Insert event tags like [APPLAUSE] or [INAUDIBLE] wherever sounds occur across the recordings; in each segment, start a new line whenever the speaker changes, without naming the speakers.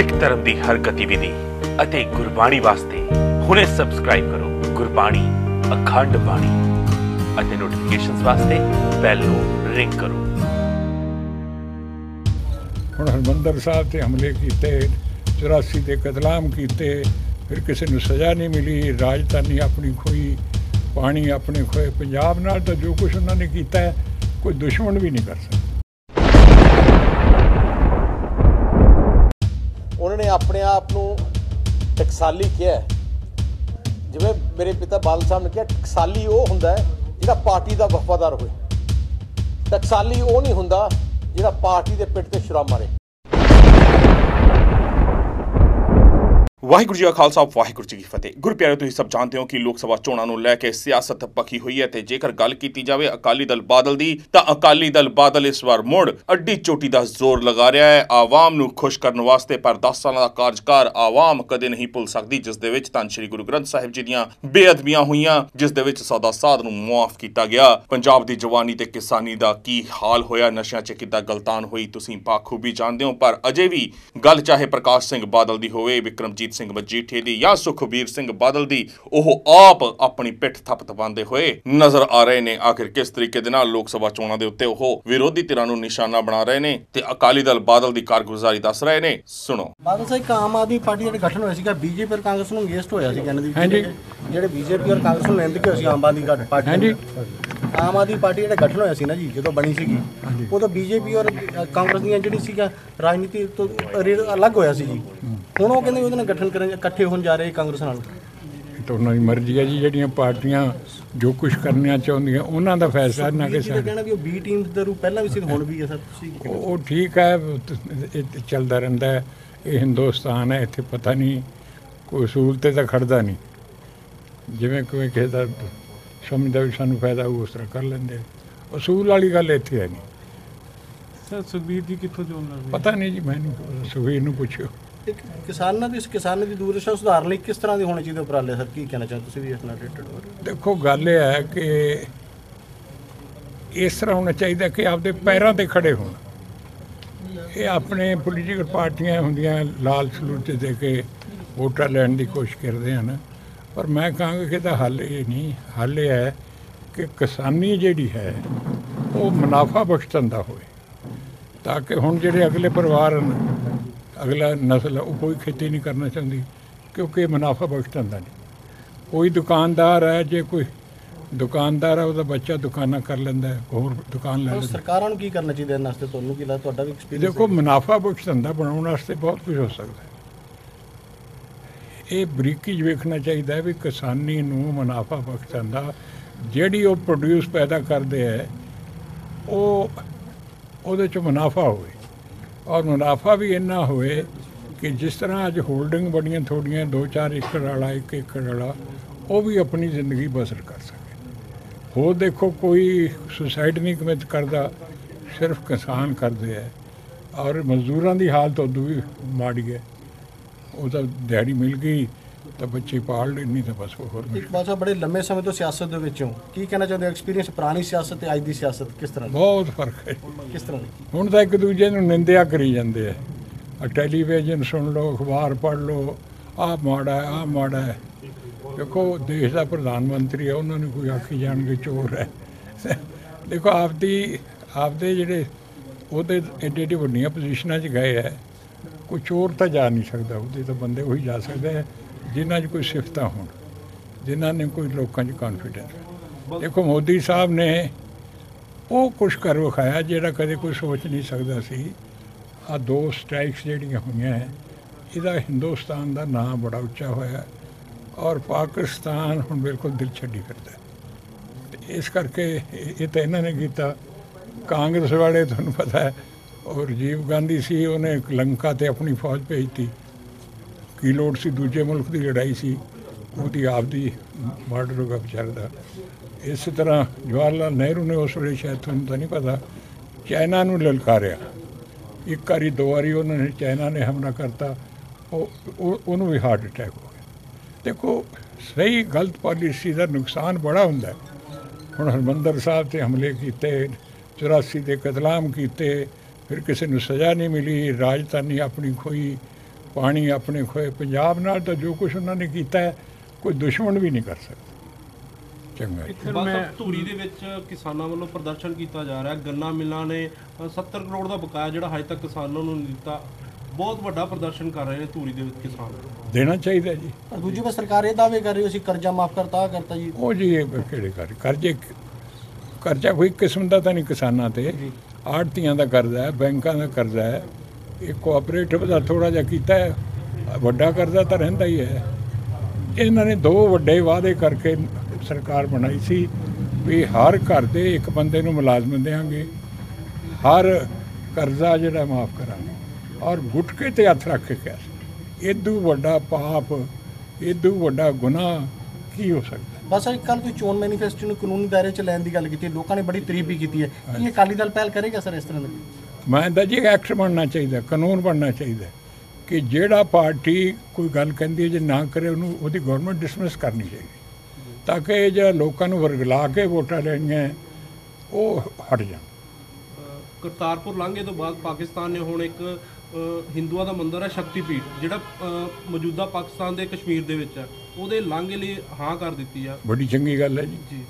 ਸਿੱਖ ਧਰਮ ਦੀ ਹਰ ਗਤੀਵਿਧੀ ਅਤੇ ਗੁਰਬਾਣੀ ਵਾਸਤੇ ਹੁਣੇ ਸਬਸਕ੍ਰਾਈਬ ਕਰੋ ਗੁਰਬਾਣੀ ਅਖੰਡ ਬਾਣੀ ਅਤੇ ਨੋਟੀਫਿਕੇਸ਼ਨਸ ਵਾਸਤੇ ਬੈਲ ਨੂੰ ਰਿੰਗ ਕਰੋ।
ਹੁਣ ਹਰਮੰਦਰ ਸਾਹਿਬ ਤੇ ਹਮਲੇ ਕੀਤੇ 84 ਦੇ ਕਤਲਾਮ ਕੀਤੇ, ਫਿਰ ਕਿਸੇ ਨੂੰ ਸਜ਼ਾ ਨਹੀਂ ਮਿਲੀ, ਰਾਜਧਾਨੀ ਆਪਣੀ ਖੋਈ, ਪਾਣੀ ਆਪਣੇ ਖੋਏ, ਪੰਜਾਬ ਨਾਲ ਤਾਂ ਜੋ ਕੁਝ ਉਹਨਾਂ ਨੇ ਕੀਤਾ ਕੋਈ ਦੁਸ਼ਮਣ ਵੀ ਨਹੀਂ ਕਰ ਸਕਦਾ।
ਉਹਨਾਂ ਨੇ ਆਪਣੇ ਆਪ ਨੂੰ ਟਕਸਾਲੀ ਕਿਹਾ ਜਿਵੇਂ ਮੇਰੇ ਪਿਤਾ ਬਾਦਲ ਸਾਹਿਬ ਨੇ ਕਿਹਾ, ਟਕਸਾਲੀ ਉਹ ਹੁੰਦਾ ਹੈ ਜਿਹੜਾ ਪਾਰਟੀ ਦਾ ਵਫਾਦਾਰ ਹੋਵੇ। ਟਕਸਾਲੀ ਉਹ ਨਹੀਂ ਹੁੰਦਾ ਜਿਹੜਾ ਪਾਰਟੀ ਦੇ ਪਿੱਠ ਤੇ ਸ਼ਰਾਬ ਮਾਰੇ।
ਵਾਹਿਗੁਰੂ ਜੀ ਕਾ ਖਾਲਸਾ, ਵਾਹਿਗੁਰੂ ਜੀ ਕੀ ਫਤਿਹ। ਗੁਰਪਿਆਰੇ ਤੁਸੀਂ ਸਭ ਜਾਣਦੇ ਹੋ ਕਿ ਲੋਕ ਸਭਾ ਚੋਣਾਂ ਨੂੰ ਲੈ ਕੇ ਸਿਆਸਤ ਪੱਕੀ ਹੋਈ ਹੈ ਤੇ ਜੇਕਰ ਗੱਲ ਕੀਤੀ ਜਾਵੇ ਅਕਾਲੀ ਦਲ ਬਾਦਲ ਦੀ, ਤਾਂ ਅਕਾਲੀ ਦਲ ਬਾਦਲ ਇਸ ਵਾਰ ਮੁੜ ਅੱਡੀ ਚੋਟੀ ਦਾ ਜ਼ੋਰ ਲਗਾ ਰਿਹਾ ਹੈ। ਆਵਾਮ ਨੂੰ ਖੁਸ਼ ਕਰਨ ਵਾਸਤੇ ਪਰ 10 ਸਾਲਾਂ ਦਾ ਕਾਰਜਕਾਰ ਆਵਾਮ ਕਦੇ ਨਹੀਂ ਭੁੱਲ ਸਕਦੀ, ਜਿਸ ਦੇ ਵਿੱਚ ਤਾਂ ਸ੍ਰੀ ਗੁਰੂ ਗ੍ਰੰਥ ਸਾਹਿਬ ਜੀ ਦੀਆਂ ਬੇਅਦਬੀਆਂ ਹੋਈਆਂ, ਜਿਸ ਦੇ ਵਿੱਚ ਸੌਦਾ ਸਾਧ ਨੂੰ ਮੁਆਫ ਕੀਤਾ ਗਿਆ। ਪੰਜਾਬ ਦੀ ਜਵਾਨੀ ਤੇ ਕਿਸਾਨੀ ਦਾ ਕੀ ਹਾਲ ਹੋਇਆ? ਨਸ਼ਿਆਂ 'ਚ ਕਿੱਦਾਂ ਗਲਤਾਨ ਹੋਈ? ਤੁਸੀਂ ਬਾਖੂਬੀ ਜਾਣਦੇ ਹੋ, ਪਰ ਅਜੇ ਵੀ ਗੱਲ ਚਾਹੇ ਪ੍ਰਕਾਸ਼ ਸਿੰਘ ਬਾਦਲ ਦੀ ਹੋਵੇ, ਵਿਕਰਮਜੀਤ ਸਿੰਘ ਮਜੀਠੇ ਦੀ ਜਾਂ ਸੁਖਬੀਰ ਸਿੰਘ ਬਾਦਲ ਦੀ ਉਹ ਆਪ ਆਪਣੀ ਪਿੱਠ ਥਪਥਪਾਉਂਦੇ ਹੋਏ ਨਜ਼ਰ ਆ ਰਹੇ ਨੇ। ਆਖਿਰ ਕਿਸ ਤਰੀਕੇ ਦੇ ਨਾਲ ਲੋਕ ਸਭਾ ਚੋਣਾਂ ਦੇ ਉੱਤੇ ਉਹ ਵਿਰੋਧੀ ਧਿਰਾਂ ਨੂੰ ਨਿਸ਼ਾਨਾ ਬਣਾ ਰਹੇ ਨੇ ਤੇ ਅਕਾਲੀ ਦਲ ਬਾਦਲ ਦੀ ਕਾਰਗੁਜ਼ਾਰੀ ਦੱਸ ਰਹੇ ਨੇ? ਸੁਣੋ।
ਬਾਦਲ ਸਾਹਿਬ ਆਮ ਆਦਮੀ ਪਾਰਟੀ ਦਾ ਗਠਨ ਹੋਇਆ ਸੀਗਾ। ਬੀਜੇਪੀ ਔਰ ਕਾਂਗਰਸ ਨੂੰ ਅਗੇਂਸਟ ਹੋਇਆ ਸੀ ਕਹਿੰਦੇ। ਜਿਹੜੇ ਬੀਜੇਪੀ ਔਰ ਕਾਂਗਰਸ ਨੂੰ ਲੈਂਦੇ ਕਿ ਅਸੀਂ ਆਮ ਆਦਮੀ ਦਾ ਪਾਰਟੀ
ਹਾਂਜੀ।
ਆਮ ਆਦਮੀ ਪਾਰਟੀ ਜਿਹੜਾ ਗਠਨ ਹੋਇਆ ਸੀ ਨਾ ਜੀ ਜਦੋਂ ਬਣੀ ਸੀਗੀ ਉਦੋਂ ਬੀਜੇਪੀ ਔਰ ਕਾਂਗਰਸ ਦੀਆਂ ਜਿਹੜੀ ਸੀਗਾ ਰਾਜਨੀਤੀ ਤੋਂ ਰੇ- ਅਲੱਗ ਹੋਇਆ ਸੀ ਜੀ। ਹੁਣ ਉਹ ਕਹਿੰਦੇ ਉਹਦੇ ਨਾਲ ਗਠਨ ਕਰਨ ਇਕੱਠੇ ਹੋਣ ਜਾ ਰਹੇ ਕਾਂਗਰਸ ਨਾਲ।
ਇਹ ਤਾਂ ਉਹਨਾਂ ਦੀ ਮਰਜ਼ੀ ਹੈ ਜੀ ਜਿਹੜੀਆਂ ਪਾਰਟੀਆਂ ਜੋ ਕੁਝ ਕਰਨਾ ਚਾਹੁੰਦੀਆਂ ਉਹਨਾਂ ਦਾ ਫੈਸਲਾ ਨਾ ਕਿ
ਬੀਜੇਪੀ ਦਾ
ਸਾਡਾ
ਕਹਿਣਾ ਵੀ ਉਹ ਬੀ ਟੀਮ ਦੇ ਰੂਪ ਪਹਿਲਾਂ ਵੀ ਸੀ ਤੇ ਹੁਣ ਵੀ ਹੈ ਸਰ ਤੁਸੀਂ
ਉਹ ਉਹ ਠੀਕ ਹੈ ਇਹ ਤੇ ਚੱਲਦਾ ਰਹਿੰਦਾ ਹੈ ਇਹ ਹਿੰਦੁਸਤਾਨ ਹੈ ਇੱਥੇ ਪਤਾ ਨਹੀਂ ਕੋਈ ਅਸੂਲ ਤੇ ਤਾਂ ਖੜਦਾ ਨਹੀਂ। ਜਿਵੇਂ ਕੋਈ ਕਿਸੇ ਦਾ ਸਮਝਦਾ ਵੀ ਸਾਨੂੰ ਫਾਇਦਾ ਹੋਊ ਉਸ ਤਰ੍ਹਾਂ ਕਰ ਲੈਂਦੇ। ਅਸੂਲ ਵਾਲੀ ਗੱਲ ਇੱਥੇ ਹੈ ਨਹੀਂ।
ਸਰ ਸੁਖਬੀਰ ਜੀ ਕਿੱਥੋਂ ਲੜ ਰਹੇ
ਪਤਾ ਨਹੀਂ ਜੀ ਮੈਨੂੰ ਸੁਖਬੀਰ ਨੂੰ ਪੁੱਛਿਓ।
ਇੱਕ ਕਿਸਾਨਾਂ ਦੀ ਕਿਸਾਨਾਂ ਦੀ ਦੂਰਦਰਸ਼ਾ ਸੁਧਾਰਨ ਲਈ ਕਿਸ ਤਰ੍ਹਾਂ ਦੇ ਹੋਣੇ ਚਾਹੀਦੇ ਉਪਰਾਲੇ? ਸਰ ਕੀ ਕਹਿਣਾ ਚਾਹੁੰਦੇ ਤੁਸੀਂ ਵੀ ਇਸ ਨਾਲ ਰਿਲੇਟਡ ਹੋ?
ਦੇਖੋ ਗੱਲ ਇਹ ਹੈ ਕਿ ਇਸ ਤਰ੍ਹਾਂ ਹੋਣਾ ਚਾਹੀਦਾ ਕਿ ਆਪਦੇ ਪੈਰਾਂ ਤੇ ਖੜੇ ਹੋਣ। ਇਹ ਆਪਣੇ ਪੋਲੀਟੀਕਲ ਪਾਰਟੀਆਂ ਹੁੰਦੀਆਂ ਲਾਲ ਸਲੂਟ ਦੇ ਕੇ ਵੋਟਾਂ ਲੈਣ ਦੀ ਕੋਸ਼ਿਸ਼ ਕਰਦੇ ਹਨ। ਪਰ ਮੈਂ ਕਹਾਂਗਾ ਕਿ ਇਹਦਾ ਹੱਲ ਇਹ ਨਹੀਂ ਹੱਲ ਇਹ ਹੈ ਕਿ ਕਿਸਾਨੀ ਜਿਹੜੀ ਹੈ ਉਹ ਮੁਨਾਫਾ ਬਖਸ਼ ਧੰਦਾ ਹੋਵੇ ਤਾਂ ਕਿ ਹੁਣ ਜਿਹੜੇ ਅਗਲੇ ਪਰਿਵਾਰ ਹਨ ਅਗਲਾ ਨਸਲ ਉਹ ਕੋਈ ਖੇਤੀ ਨਹੀਂ ਕਰਨਾ ਚਾਹੁੰਦੀ ਕਿਉਂਕਿ ਇਹ ਮੁਨਾਫਾ ਬਖਸ਼ ਧੰਦਾ ਨਹੀਂ। ਕੋਈ ਦੁਕਾਨਦਾਰ ਹੈ ਜੇ ਕੋਈ ਦੁਕਾਨਦਾਰ ਹੈ ਉਹਦਾ ਬੱਚਾ ਦੁਕਾਨਾਂ ਕਰ ਲੈਂਦਾ ਹੋਰ ਦੁਕਾਨ ਲੈ ਲੈਂਦਾ
ਸਰਕਾਰਾਂ ਨੂੰ ਕੀ ਕਰਨਾ ਚਾਹੀਦਾ ਇਹਨਾਂ ਵਾਸਤੇ? ਤੁਹਾਨੂੰ ਕੀ ਲੱਗਦਾ ਤੁਹਾਡਾ ਵੀ ਐਕਸਪੀਰੀਅੰਸ
ਦੇਖੋ ਮੁਨਾਫਾ ਬਖਸ਼ ਧੰਦਾ ਬਣਾਉਣ ਵਾਸਤੇ ਬਹੁਤ ਕੁਝ ਹੋ ਸਕਦਾ ਹੈ। ਇਹ ਬਰੀਕੀ 'ਚ ਵੇਖਣਾ ਚਾਹੀਦਾ ਹੈ ਵੀ ਕਿਸਾਨੀ ਨੂੰ ਮੁਨਾਫਾ ਬਖਸ਼ ਧੰਦਾ ਜਿਹੜੀ ਉਹ ਪ੍ਰੋਡਿਊਸ ਪੈਦਾ ਕਰਦੇ ਹੈ ਉਹ ਉਹਦੇ 'ਚ ਮੁਨਾਫਾ ਹੋਵੇ। ਔਰ ਮੁਨਾਫਾ ਵੀ ਇੰਨਾ ਹੋਵੇ ਕਿ ਜਿਸ ਤਰ੍ਹਾਂ ਅੱਜ ਹੋਲਡਿੰਗ ਬੜੀਆਂ ਥੋੜੀਆਂ 2-4 ਏਕੜ ਵਾਲਾ 1 ਏਕੜ ਵਾਲਾ, ਉਹ ਵੀ ਆਪਣੀ ਜ਼ਿੰਦਗੀ ਬਸਰ ਕਰ ਸਕੇ। ਹੋਰ ਦੇਖੋ, ਕੋਈ ਸੁਸਾਇਡ ਨਹੀਂ ਕਮਿਟ ਕਰਦਾ, ਸਿਰਫ ਕਿਸਾਨ ਕਰਦੇ ਹੈ ਔਰ ਮਜ਼ਦੂਰਾਂ ਦੀ ਹਾਲਤ ਉਦੋਂ ਵੀ ਮਾੜੀ ਹੈ ਉਹ ਤਾਂ ਦਿਹਾੜੀ ਮਿਲ ਗਈ ਤਾਂ ਬੱਚੇ ਪਾਲ ਲਏ ਨਹੀਂ ਤਾਂ ਬਸ ਹੋਰ ਮਿਲ
ਇੱਕ ਬਾਤ ਬੜੇ ਲੰਮੇ ਸਮੇਂ ਤੋਂ ਸਿਆਸਤ ਦੇ ਵਿੱਚੋਂ ਕੀ ਕਹਿਣਾ ਚਾਹੁੰਦੇ ਹੋ? ਐਕਸਪੀਰੀਅੰਸ ਪੁਰਾਣੀ ਸਿਆਸਤ ਤੇ ਅੱਜ ਦੀ ਸਿਆਸਤ ਕਿਸ ਤਰ੍ਹਾਂ
ਬਹੁਤ ਫ਼ਰਕ ਹੈ।
ਕਿਸ ਤਰ੍ਹਾਂ
ਹੁਣ ਤਾਂ ਇੱਕ ਦੂਜੇ ਨੂੰ ਨਿੰਦਿਆ ਕਰੀ ਜਾਂਦੇ ਆ। ਆ ਟੈਲੀਵਿਜ਼ਨ ਸੁਣ ਲਓ ਅਖਬਾਰ ਪੜ੍ਹ ਲਓ ਆਹ ਮਾੜਾ ਆਹ ਮਾੜਾ ਦੇਖੋ ਦੇਸ਼ ਦਾ ਪ੍ਰਧਾਨ ਮੰਤਰੀ ਹੈ ਉਹਨਾਂ ਨੂੰ ਕੋਈ ਆਖੀ ਜਾਣਗੇ ਚੋਰ ਹੈ। ਦੇਖੋ ਆਪਦੀ ਆਪਦੇ ਜਿਹੜੇ ਉਹਦੇ ਏਡੇ ਏਡੇ ਵੱਡੀਆਂ ਪੋਜੀਸ਼ਨਾਂ 'ਚ ਗਏ ਹੈ। ਕੋਈ ਚੋਰ ਤਾਂ ਜਾ ਨਹੀਂ ਸਕਦਾ, ਉਹਦੇ ਤਾਂ ਬੰਦੇ ਉਹੀ ਜਾ ਸਕਦੇ ਹੈ ਜਿਨ੍ਹਾਂ 'ਚ ਕੋਈ ਸਿਫਤਾਂ ਹੋਣ, ਜਿਨ੍ਹਾਂ ਨੇ ਕੋਈ ਲੋਕਾਂ 'ਚ ਕੌਨਫੀਡੈਂਸ ਦੇਖੋ, ਮੋਦੀ ਸਾਹਿਬ ਨੇ ਉਹ ਕੁਝ ਕਰ ਵਿਖਾਇਆ ਜਿਹੜਾ ਕਦੇ ਕੋਈ ਸੋਚ ਨਹੀਂ ਸਕਦਾ ਸੀ। ਆ ਦੋ ਸਟ੍ਰਾਈਕਸ ਜਿਹੜੀਆਂ ਹੋਈਆਂ ਹੈ, ਇਹਦਾ ਹਿੰਦੁਸਤਾਨ ਦਾ ਨਾਮ ਬੜਾ ਉੱਚਾ ਹੋਇਆ ਔਰ ਪਾਕਿਸਤਾਨ ਹੁਣ ਬਿਲਕੁਲ ਦਿਲ ਛੱਡੀ ਫਿਰਦਾ ਹੈ। ਇਸ ਕਰਕੇ ਇਹ ਇਹ ਤਾਂ ਇਹਨਾਂ ਨੇ ਕੀਤਾ। ਕਾਂਗਰਸ ਵਾਲੇ, ਤੁਹਾਨੂੰ ਪਤਾ ਹੈ ਔਰ ਰਾਜੀਵ ਗਾਂਧੀ ਸੀ, ਉਹਨੇ ਲੰਕਾ ਤੇ ਆਪਣੀ ਫੌਜ ਭੇਜਤੀ। ਕੀ ਲੋੜ ਸੀ ਦੂਜੇ ਮੁਲਕ ਦੀ ਲੜਾਈ ਸੀ? ਉਹਦੀ ਆਪਦੀ ਬਾਰਡਰ ਦਾ ਵਿਚਾਰ ਦਾ। ਇਸੇ ਤਰ੍ਹਾਂ ਜਵਾਹਰ ਲਾਲ ਨਹਿਰੂ ਨੇ ਉਸ ਵੇਲੇ ਸ਼ਾਇਦ ਤੁਹਾਨੂੰ ਤਾਂ ਨਹੀਂ ਪਤਾ, ਚਾਈਨਾ ਨੂੰ ਲਲਕਾਰਿਆ। ਇੱਕ ਵਾਰੀ, ਦੋ ਵਾਰੀ ਉਹਨਾਂ ਨੇ ਚਾਈਨਾ ਨੇ ਹਮਲਾ ਕਰਤਾ। ਉਹ ਉਹਨੂੰ ਵੀ ਹਾਰਟ ਅਟੈਕ ਹੋ ਗਿਆ। ਦੇਖੋ, ਸਹੀ ਗਲਤ ਪਾਲਿਸੀ ਦਾ ਨੁਕਸਾਨ ਬੜਾ ਹੁੰਦਾ ਹੁਣ ਹਰਮੰਦਰ ਸਾਹਿਬ ਤੇ ਹਮਲੇ ਕੀਤੇ 84 ਦੇ ਕਤਲਾਮ ਕੀਤੇ ਫਿਰ ਕਿਸੇ ਨੂੰ ਸਜ਼ਾ ਨਹੀਂ ਮਿਲੀ ਰਾਜਧਾਨੀ ਆਪਣੀ ਖੋਈ ਪਾਣੀ ਆਪਣੇ ਖੋਏ ਪੰਜਾਬ ਨਾਲ ਤਾਂ ਜੋ ਕੁਝ ਉਹਨਾਂ ਨੇ ਕੀਤਾ ਹੈ ਕੋਈ ਦੁਸ਼ਮਣ ਵੀ ਨਹੀਂ ਕਰ ਸਕਦਾ। ਚੰਗਾ ਜੀ।
ਇੱਥੇ
ਬਸ
ਮੈਂ
ਧੂਰੀ ਦੇ ਵਿੱਚ ਕਿਸਾਨਾਂ ਵੱਲੋਂ ਪ੍ਰਦਰਸ਼ਨ ਕੀਤਾ ਜਾ ਰਿਹਾ ਗੰਨਾ ਮਿਲਾਂ ਨੇ ਅ, 70 ਕਰੋੜ ਦਾ ਬਕਾਇਆ ਜਿਹੜਾ ਹਜੇ ਤੱਕ ਕਿਸਾਨਾਂ ਨੂੰ ਨਹੀਂ ਦਿੱਤਾ। ਬਹੁਤ ਵੱਡਾ ਪ੍ਰਦਰਸ਼ਨ ਕਰ ਰਹੇ ਨੇ ਧੂਰੀ ਦੇ ਵਿੱਚ ਕਿਸਾਨ।
ਦੇਣਾ ਚਾਹੀਦਾ ਜੀ।
ਪਰ ਦੂਜੀ ਵਾਰ ਸਰਕਾਰ ਇਹ ਦਾਅਵੇ ਕਰ ਰਹੀ ਸੀ ਕਰਜ਼ਾ ਮਾਫ ਕਰਤਾ ਕਰਤਾ ਜੀ।
ਉਹ ਜੀ ਇਹ ਕਿਹੜੇ ਕਰ ਕਰਜ਼ੇ ਕਰਜ਼ਾ ਕੋਈ ਕਿਸਮ ਦਾ ਤਾਂ ਨਹੀਂ ਕਿਸਾਨਾਂ ਤੇ। ਆੜਤੀਆਂ ਦਾ ਕਰਜ਼ਾ ਹੈ, ਬੈਂਕਾਂ ਦਾ ਕਰਜ਼ਾ ਹੈ, ਇਹ ਕੋਆਪਰੇਟਿਵ ਦਾ ਥੋੜਾ ਜਿਹਾ ਕੀਤਾ ਹੈ, ਵੱਡਾ ਕਰਜ਼ਾ ਤਾਂ ਰਹਿੰਦਾ ਹੀ ਹੈ। ਇਹਨਾਂ ਨੇ ਦੋ ਵੱਡੇ ਵਾਅਦੇ ਕਰਕੇ ਸਰਕਾਰ ਬਣਾਈ ਸੀ ਵੀ ਹਰ ਘਰ ਦੇ ਇੱਕ ਬੰਦੇ ਨੂੰ ਮੁਲਾਜ਼ਮ ਦੇਵਾਂਗੇ ਹਰ ਕਰਜ਼ਾ ਜਿਹੜਾ ਮਾਫ ਕਰਾਂਗੇ ਔਰ ਗੁਟਕੇ ਤੇ ਹੱਥ ਰੱਖ ਕੇ ਕਿਹਾ ਸੀ ਇਦੋਂ ਵੱਡਾ ਪਾਪ ਇਦੋਂ ਵੱਡਾ ਗੁਨਾਹ ਕੀ ਹੋ ਸਕਦਾ?
ਬਸ ਅੱਜ ਕੱਲ ਤੁਸੀਂ ਚੋਣ ਮੈਨੀਫੈਸਟੋ ਨੂੰ ਕਾਨੂੰਨੀ ਦਾਇਰੇ 'ਚ ਲੈਣ ਦੀ ਗੱਲ ਕੀਤੀ। ਲੋਕਾਂ ਨੇ ਬੜੀ ਤਾਰੀਫ ਵੀ ਕੀਤੀ ਹੈ ਕੀ ਇਹ ਅਕਾਲੀ ਦਲ ਪਹਿਲ ਕਰੇਗਾ ਸਰ ਇਸ ਤਰ੍ਹਾਂ ਦੀ
ਮੈਂ ਤਾਂ ਜੀ ਐਕਟ ਬਣਨਾ ਚਾਹੀਦਾ ਕਾਨੂੰਨ ਬਣਨਾ ਚਾਹੀਦਾ ਕਿ ਜਿਹੜਾ ਪਾਰਟੀ ਕੋਈ ਗੱਲ ਕਹਿੰਦੀ ਹੈ ਜੇ ਨਾ ਕਰੇ ਉਹਨੂੰ ਉਹਦੀ ਗਵਰਨਮੈਂਟ ਡਿਸਮਿਸ ਕਰਨੀ ਚਾਹੀਦੀ ਤਾਂ ਕਿ ਇਹ ਜਿਹੜਾ ਲੋਕਾਂ ਨੂੰ ਵਰਗਲਾ ਕੇ ਵੋਟਾਂ ਲੈਣੀਆਂ ਉਹ ਹਟ ਜਾਣ
ਕਰਤਾਰਪੁਰ ਲਾਂਘੇ ਤੋਂ ਬਾਅਦ ਪਾਕਿਸਤਾਨ ਨੇ ਹੁਣ ਇੱਕ ਹਿੰਦੂਆਂ ਦਾ ਮੰਦਿਰ ਹੈ ਸ਼ਕਤੀਪੀਠ ਜਿਹੜਾ ਮੌਜੂਦਾ ਪਾਕਿਸਤਾਨ ਦੇ ਕਸ਼ਮੀਰ ਦੇ ਵਿੱਚ ਹੈ। ਉਹਦੇ ਲਾਂਘੇ ਲਈ ਹਾਂ ਕਰ ਦਿੱਤੀ ਆ।
ਬੜੀ ਚੰਗੀ ਗੱਲ ਹੈ ਜੀ।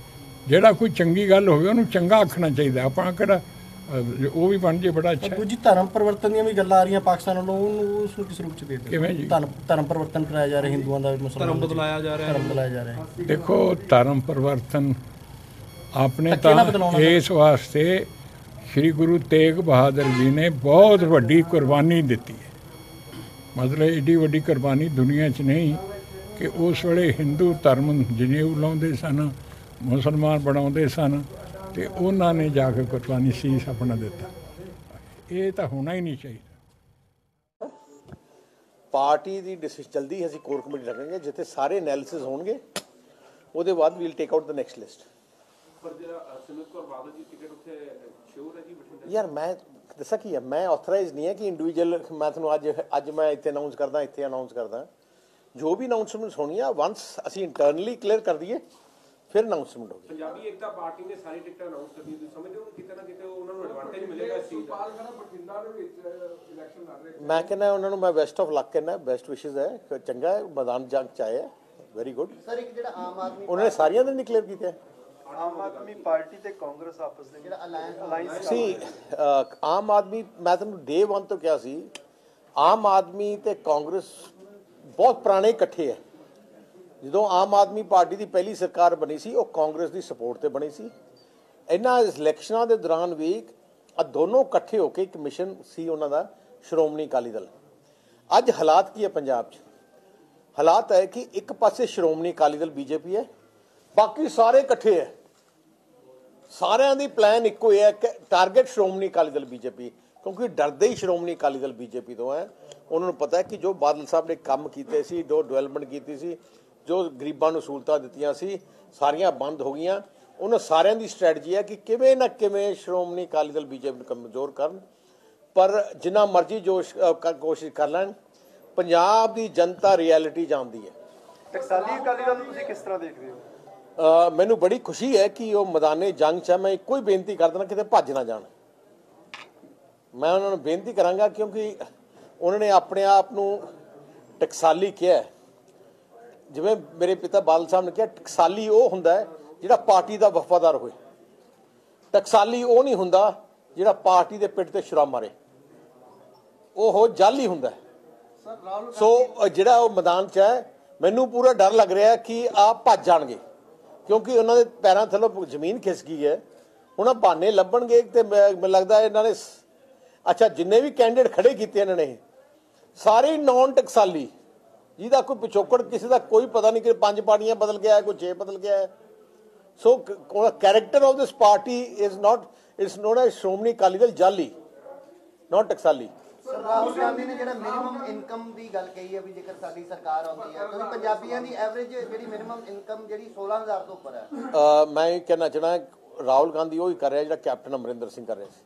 ਜਿਹੜਾ ਕੋਈ ਚੰਗੀ ਗੱਲ ਹੋਵੇ ਉਹਨੂੰ ਚੰਗਾ ਆਖਣਾ ਚਾਹੀਦਾ। ਆਪਣਾ ਕਿਹੜਾ ਉਹ ਵੀ ਬਣ ਜੇ ਬੜਾ ਅੱਛਾ।
ਦੂਜੀ ਧਰਮ ਪਰਿਵਰਤਨ ਦੀਆਂ ਵੀ ਗੱਲਾਂ ਆ ਰਹੀਆਂ ਪਾਕਿਸਤਾਨ ਵੱਲੋਂ ਉਹਨੂੰ ਉਸ ਨੂੰ ਕਿਸ ਰੂਪ 'ਚ ਦੇ
ਕਿਵੇਂ ਜੀ?
ਧਰਮ ਪਰਿਵਰਤਨ ਕਰਾਇਆ ਜਾ ਰਿਹਾ ਹਿੰਦੂਆਂ ਦਾ ਮੁਸਲਮਾਨਾਂ
ਧਰਮ
ਦਾ
ਬਦਲਾਇਆ ਜਾ ਰਿਹਾ।
ਧਰਮ ਬਦਲਾਇਆ ਜਾ ਰਿਹਾ
ਦੇਖੋ ਧਰਮ ਪਰਿਵਰਤਨ ਆਪਣੇ ਤਾਂ ਇਸ ਵਾਸਤੇ ਸ੍ਰੀ ਗੁਰੂ ਤੇਗ ਬਹਾਦਰ ਜੀ ਨੇ ਬਹੁਤ ਵੱਡੀ ਕੁਰਬਾਨੀ ਦਿੱਤੀ ਹੈ। ਮਤਲਬ ਏਡੀ ਵੱਡੀ ਕੁਰਬਾਨੀ ਦੁਨੀਆ 'ਚ ਨਹੀਂ ਕਿ ਉਸ ਵੇਲੇ ਹਿੰਦੂ ਧਰਮ ਜਨੇਊ ਲਾਉਂਦੇ ਸਨ ਮੁਸਲਮਾਨ ਬਣਾਉਂਦੇ ਸਨ ਤੇ ਉਹਨਾਂ ਨੇ ਜਾ ਕੇ ਕੁਰਬਾਨੀ ਸੀਸ ਆਪਣਾ ਦਿੱਤਾ। ਇਹ ਤਾਂ ਹੋਣਾ ਹੀ ਨਹੀਂ ਚਾਹੀਦਾ।
ਪਾਰਟੀ ਦੀ ਡਿਸੀਜਨ ਜਲਦੀ ਅਸੀਂ ਕੋਰ ਕਮੇਟੀ ਰੱਖਾਂਗੇ ਜਿੱਥੇ ਸਾਰੇ ਐਨਾਲਿਸਿਸ ਹੋਣਗੇ ਉਹਦੇ ਬਾਅਦ we'll take out the next list ਯਾਰ ਮੈਂ ਦੱਸਾਂ ਕੀ ਹੈ ਮੈਂ ਆਥੋਰਾਈਜ਼ ਨਹੀਂ ਹੈ ਕਿ ਇੰਡੀਵਿਜੂਅਲ ਮੈਂ ਤੁਹਾਨੂੰ ਅੱਜ ਅੱਜ ਮੈਂ ਇੱਥੇ ਅਨਾਉਂਸ ਕਰਦਾ ਇੱਥੇ ਅਨਾਉਂਸ ਕਰਦਾ। ਜੋ ਵੀ ਅਨਾਉਂਸਮੈਂਟ ਹੋਣੀ ਆ ਵਨਸ ਅਸੀਂ ਇੰਟਰਨਲੀ ਕਲੀਅਰ ਕਰ ਦਈਏ ਫਿਰ ਅਨਾਉਂਸਮੈਂਟ ਹੋਗੀ
ਪੰਜਾਬੀ ਏਕਤਾ ਪਾਰਟੀ ਨੇ ਸਾਰੀ ਟਿਕਟਾਂ ਅਨਾਉਂਸ ਕਰ ਦਿੱਤੀ ਸਮਝਦੇ ਹੋ ਕਿ ਕਿਤੇ ਨਾ ਕਿਤੇ ਉਹਨਾਂ ਨੂੰ ਐਡਵਾਂਟੇਜ ਮਿਲੇਗਾ ਇਸ ਚੀਜ਼ ਦਾ।
ਮੈਂ ਕਹਿੰਦਾ ਉਹਨਾਂ ਨੂੰ ਮੈਂ ਬੈਸਟ ਆਫ ਲੱਕ ਕਹਿੰਦਾ ਬੈਸਟ ਵਿਸ਼ੇਸ ਹੈ। ਚੰਗਾ ਹੈ ਮੈਦਾਨ ਜੰਗ ਚ ਆਏ ਹੈ ਵੈਰੀ ਗੁੱਡ
ਸਰ ਇੱਕ ਜਿਹੜਾ ਆਮ ਆਦਮੀ
ਉਹਨਾਂ ਨੇ ਸਾਰੀਆਂ ਦੇ ਡਿਕਲੇਅਰ ਕੀਤਾ
ਆਮ ਆਦਮੀ ਪਾਰਟੀ ਤੇ ਕਾਂਗਰਸ ਆਪਸ ਦੇ ਜਿਹੜਾ ਅਲਾਈਅੰਸ
ਸੀ ਆਮ ਆਦਮੀ ਮੈਂ ਤੁਹਾਨੂੰ ਡੇ 1 ਤੋਂ ਕਿਹਾ ਸੀ ਆਮ ਆਦਮੀ ਤੇ ਕਾਂਗਰਸ ਬਹੁਤ ਪੁਰਾਣੇ ਇਕੱਠੇ ਹੈ ਜਦੋਂ ਆਮ ਆਦਮੀ ਪਾਰਟੀ ਦੀ ਪਹਿਲੀ ਸਰਕਾਰ ਬਣੀ ਸੀ ਉਹ ਕਾਂਗਰਸ ਦੀ ਸਪੋਰਟ ਤੇ ਬਣੀ ਸੀ। ਇਹਨਾਂ ਇਲੈਕਸ਼ਨਾਂ ਦੇ ਦੌਰਾਨ ਵੀ ਆ ਦੋਨੋਂ ਇਕੱਠੇ ਹੋ ਕੇ ਇੱਕ ਮਿਸ਼ਨ ਸੀ ਉਹਨਾਂ ਦਾ ਸ਼੍ਰੋਮਣੀ ਅਕਾਲੀ ਦਲ। ਅੱਜ ਹਾਲਾਤ ਕੀ ਹੈ ਪੰਜਾਬ 'ਚ? ਹਾਲਾਤ ਹੈ ਕਿ ਇੱਕ ਪਾਸੇ ਸ਼੍ਰੋਮਣੀ ਅਕਾਲੀ ਦਲ ਬੀਜੇਪੀ ਹੈ ਬਾਕੀ ਸਾਰੇ ਇਕੱਠੇ ਹੈ ਸਾਰਿਆਂ ਦੀ ਪਲਾਨ ਇੱਕੋ ਹੀ ਹੈ ਕਿ ਟਾਰਗੇਟ ਸ਼੍ਰੋਮਣੀ ਅਕਾਲੀ ਦਲ ਬੀਜੇਪੀ ਕਿਉਂਕਿ ਡਰਦੇ ਹੀ ਸ਼੍ਰੋਮਣੀ ਅਕਾਲੀ ਦਲ ਬੀਜੇਪੀ ਤੋਂ ਹੈ। ਉਹਨਾਂ ਨੂੰ ਪਤਾ ਹੈ ਕਿ ਜੋ ਬਾਦਲ ਸਾਹਿਬ ਨੇ ਕੰਮ ਕੀਤੇ ਸੀ, ਜੋ ਡਿਵੈਲਪਮੈਂਟ ਕੀਤੀ ਸੀ, ਜੋ ਗਰੀਬਾਂ ਨੂੰ ਸਹੂਲਤਾਂ ਦਿੱਤੀਆਂ ਸੀ, ਸਾਰੀਆਂ ਬੰਦ ਹੋ ਗਈਆਂ। ਉਹਨਾਂ ਸਾਰਿਆਂ ਦੀ ਸਟ੍ਰੈਟਜੀ ਹੈ ਕਿ ਕਿਵੇਂ ਨਾ ਕਿਵੇਂ ਸ਼੍ਰੋਮਣੀ ਅਕਾਲੀ ਦਲ ਬੀਜੇਪੀ ਨੂੰ ਕਮਜ਼ੋਰ ਕਰਨ। ਪਰ ਜਿੰਨਾ ਮਰਜ਼ੀ ਜੋਸ਼ ਕੋਸ਼ਿਸ਼ ਕਰ ਲੈਣ, ਪੰਜਾਬ ਦੀ ਜਨਤਾ ਰਿਐਲਿਟੀ ਜਾਣਦੀ ਹੈ।
ਟਕਸਾਲੀ ਅਕਾਲੀ ਦਲ ਨੂੰ ਤੁਸੀਂ ਕਿਸ ਤਰ੍ਹਾਂ ਦੇਖਦੇ ਹੋ?
ਮੈਨੂੰ ਬੜੀ ਖੁਸ਼ੀ ਹੈ ਕਿ ਉਹ ਮੈਦਾਨੇ ਜੰਗ 'ਚ ਹੈ ਮੈਂ ਹੀ ਬੇਨਤੀ ਕਰ ਦੇਣਾ ਕਿਤੇ ਭੱਜ ਨਾ ਜਾਣ। ਮੈਂ ਉਹਨਾਂ ਨੂੰ ਬੇਨਤੀ ਕਰਾਂਗਾ ਕਿਉਂਕਿ ਉਹਨਾਂ ਨੇ ਆਪਣੇ ਆਪ ਨੂੰ ਟਕਸਾਲੀ ਕਿਹਾ ਹੈ। ਜਿਵੇਂ ਮੇਰੇ ਪਿਤਾ ਬਾਦਲ ਸਾਹਿਬ ਨੇ ਕਿਹਾ ਟਕਸਾਲੀ ਉਹ ਹੁੰਦਾ ਹੈ ਜਿਹੜਾ ਪਾਰਟੀ ਦਾ ਵਫਾਦਾਰ ਹੋਏ। ਟਕਸਾਲੀ ਉਹ ਨਹੀਂ ਹੁੰਦਾ ਜਿਹੜਾ ਪਾਰਟੀ ਦੇ ਪਿੱਠ ਤੇ ਛੁਰਾ ਮਾਰੇ। ਉਹ ਜਾਲੀ ਹੁੰਦਾ ਹੈ। ਸੋ ਜਿਹੜਾ ਉਹ ਮੈਦਾਨ 'ਚ ਹੈ ਮੈਨੂੰ ਪੂਰਾ ਡਰ ਲੱਗ ਰਿਹਾ ਕਿ ਆ ਭੱਜ ਜਾਣਗੇ। ਕਿਉਂਕਿ ਉਹਨਾਂ ਦੇ ਪੈਰਾਂ ਥੱਲੋਂ ਜ਼ਮੀਨ ਖਿਸਕ ਗਈ ਹੈ। ਹੁਣ ਆਹ ਬਹਾਨੇ ਲੱਭਣਗੇ ਤੇ ਮੈਂ- ਮੈਨੂੰ ਲੱਗਦਾ ਇਹਨਾਂ ਨੇ ਅੱਛਾ, ਜਿੰਨੇ ਵੀ ਕੈਂਡੀਡੇਟ ਖੜੇ ਕੀਤੇ ਇਹਨਾਂ ਨੇ, ਸਾਰੇ ਨਾਨ ਟਕਸਾਲੀ ਜਿਹਦਾ ਕੋਈ ਪਿਛੋਕੜ, ਕਿਸੇ ਦਾ ਕੋਈ ਪਤਾ ਨਹੀਂ ਕਿ ਪੰਜ ਪਾਰਟੀਆਂ ਬਦਲ ਗਿਆ ਹੈ, ਕੋਈ ਛੇ ਬਦਲ ਗਿਆ ਹੈ। So character of this party is not it's not a Shiromani Akali Dal ਜਾਲੀ ਨਾਟ ਟਕਸਾਲੀ
ਰਾਹੁਲ ਗਾਂਧੀ ਨੇ ਜਿਹੜਾ ਮਿਨੀਮਮ ਇਨਕਮ ਦੀ ਗੱਲ ਕਹੀ ਹੈ ਵੀ ਜੇਕਰ ਸਾਡੀ ਸਰਕਾਰ ਆਉਂਦੀ ਹੈ, ਕਿਉਂਕਿ ਪੰਜਾਬੀਆਂ ਦੀ ਐਵਰੇਜ ਜਿਹੜੀ ਮਿਨੀਮਮ ਇਨਕਮ ਜਿਹੜੀ 16000 ਤੋਂ ਉੱਪਰ ਹੈ।
ਮੈਂ ਇਹ ਕਹਿਣਾ ਚਾਹਣਾ, ਰਾਹੁਲ ਗਾਂਧੀ ਉਹ ਹੀ ਕਰ ਰਿਹਾ ਜਿਹੜਾ ਕੈਪਟਨ ਅਮਰਿੰਦਰ ਸਿੰਘ ਕਰ ਰਿਹਾ ਸੀ।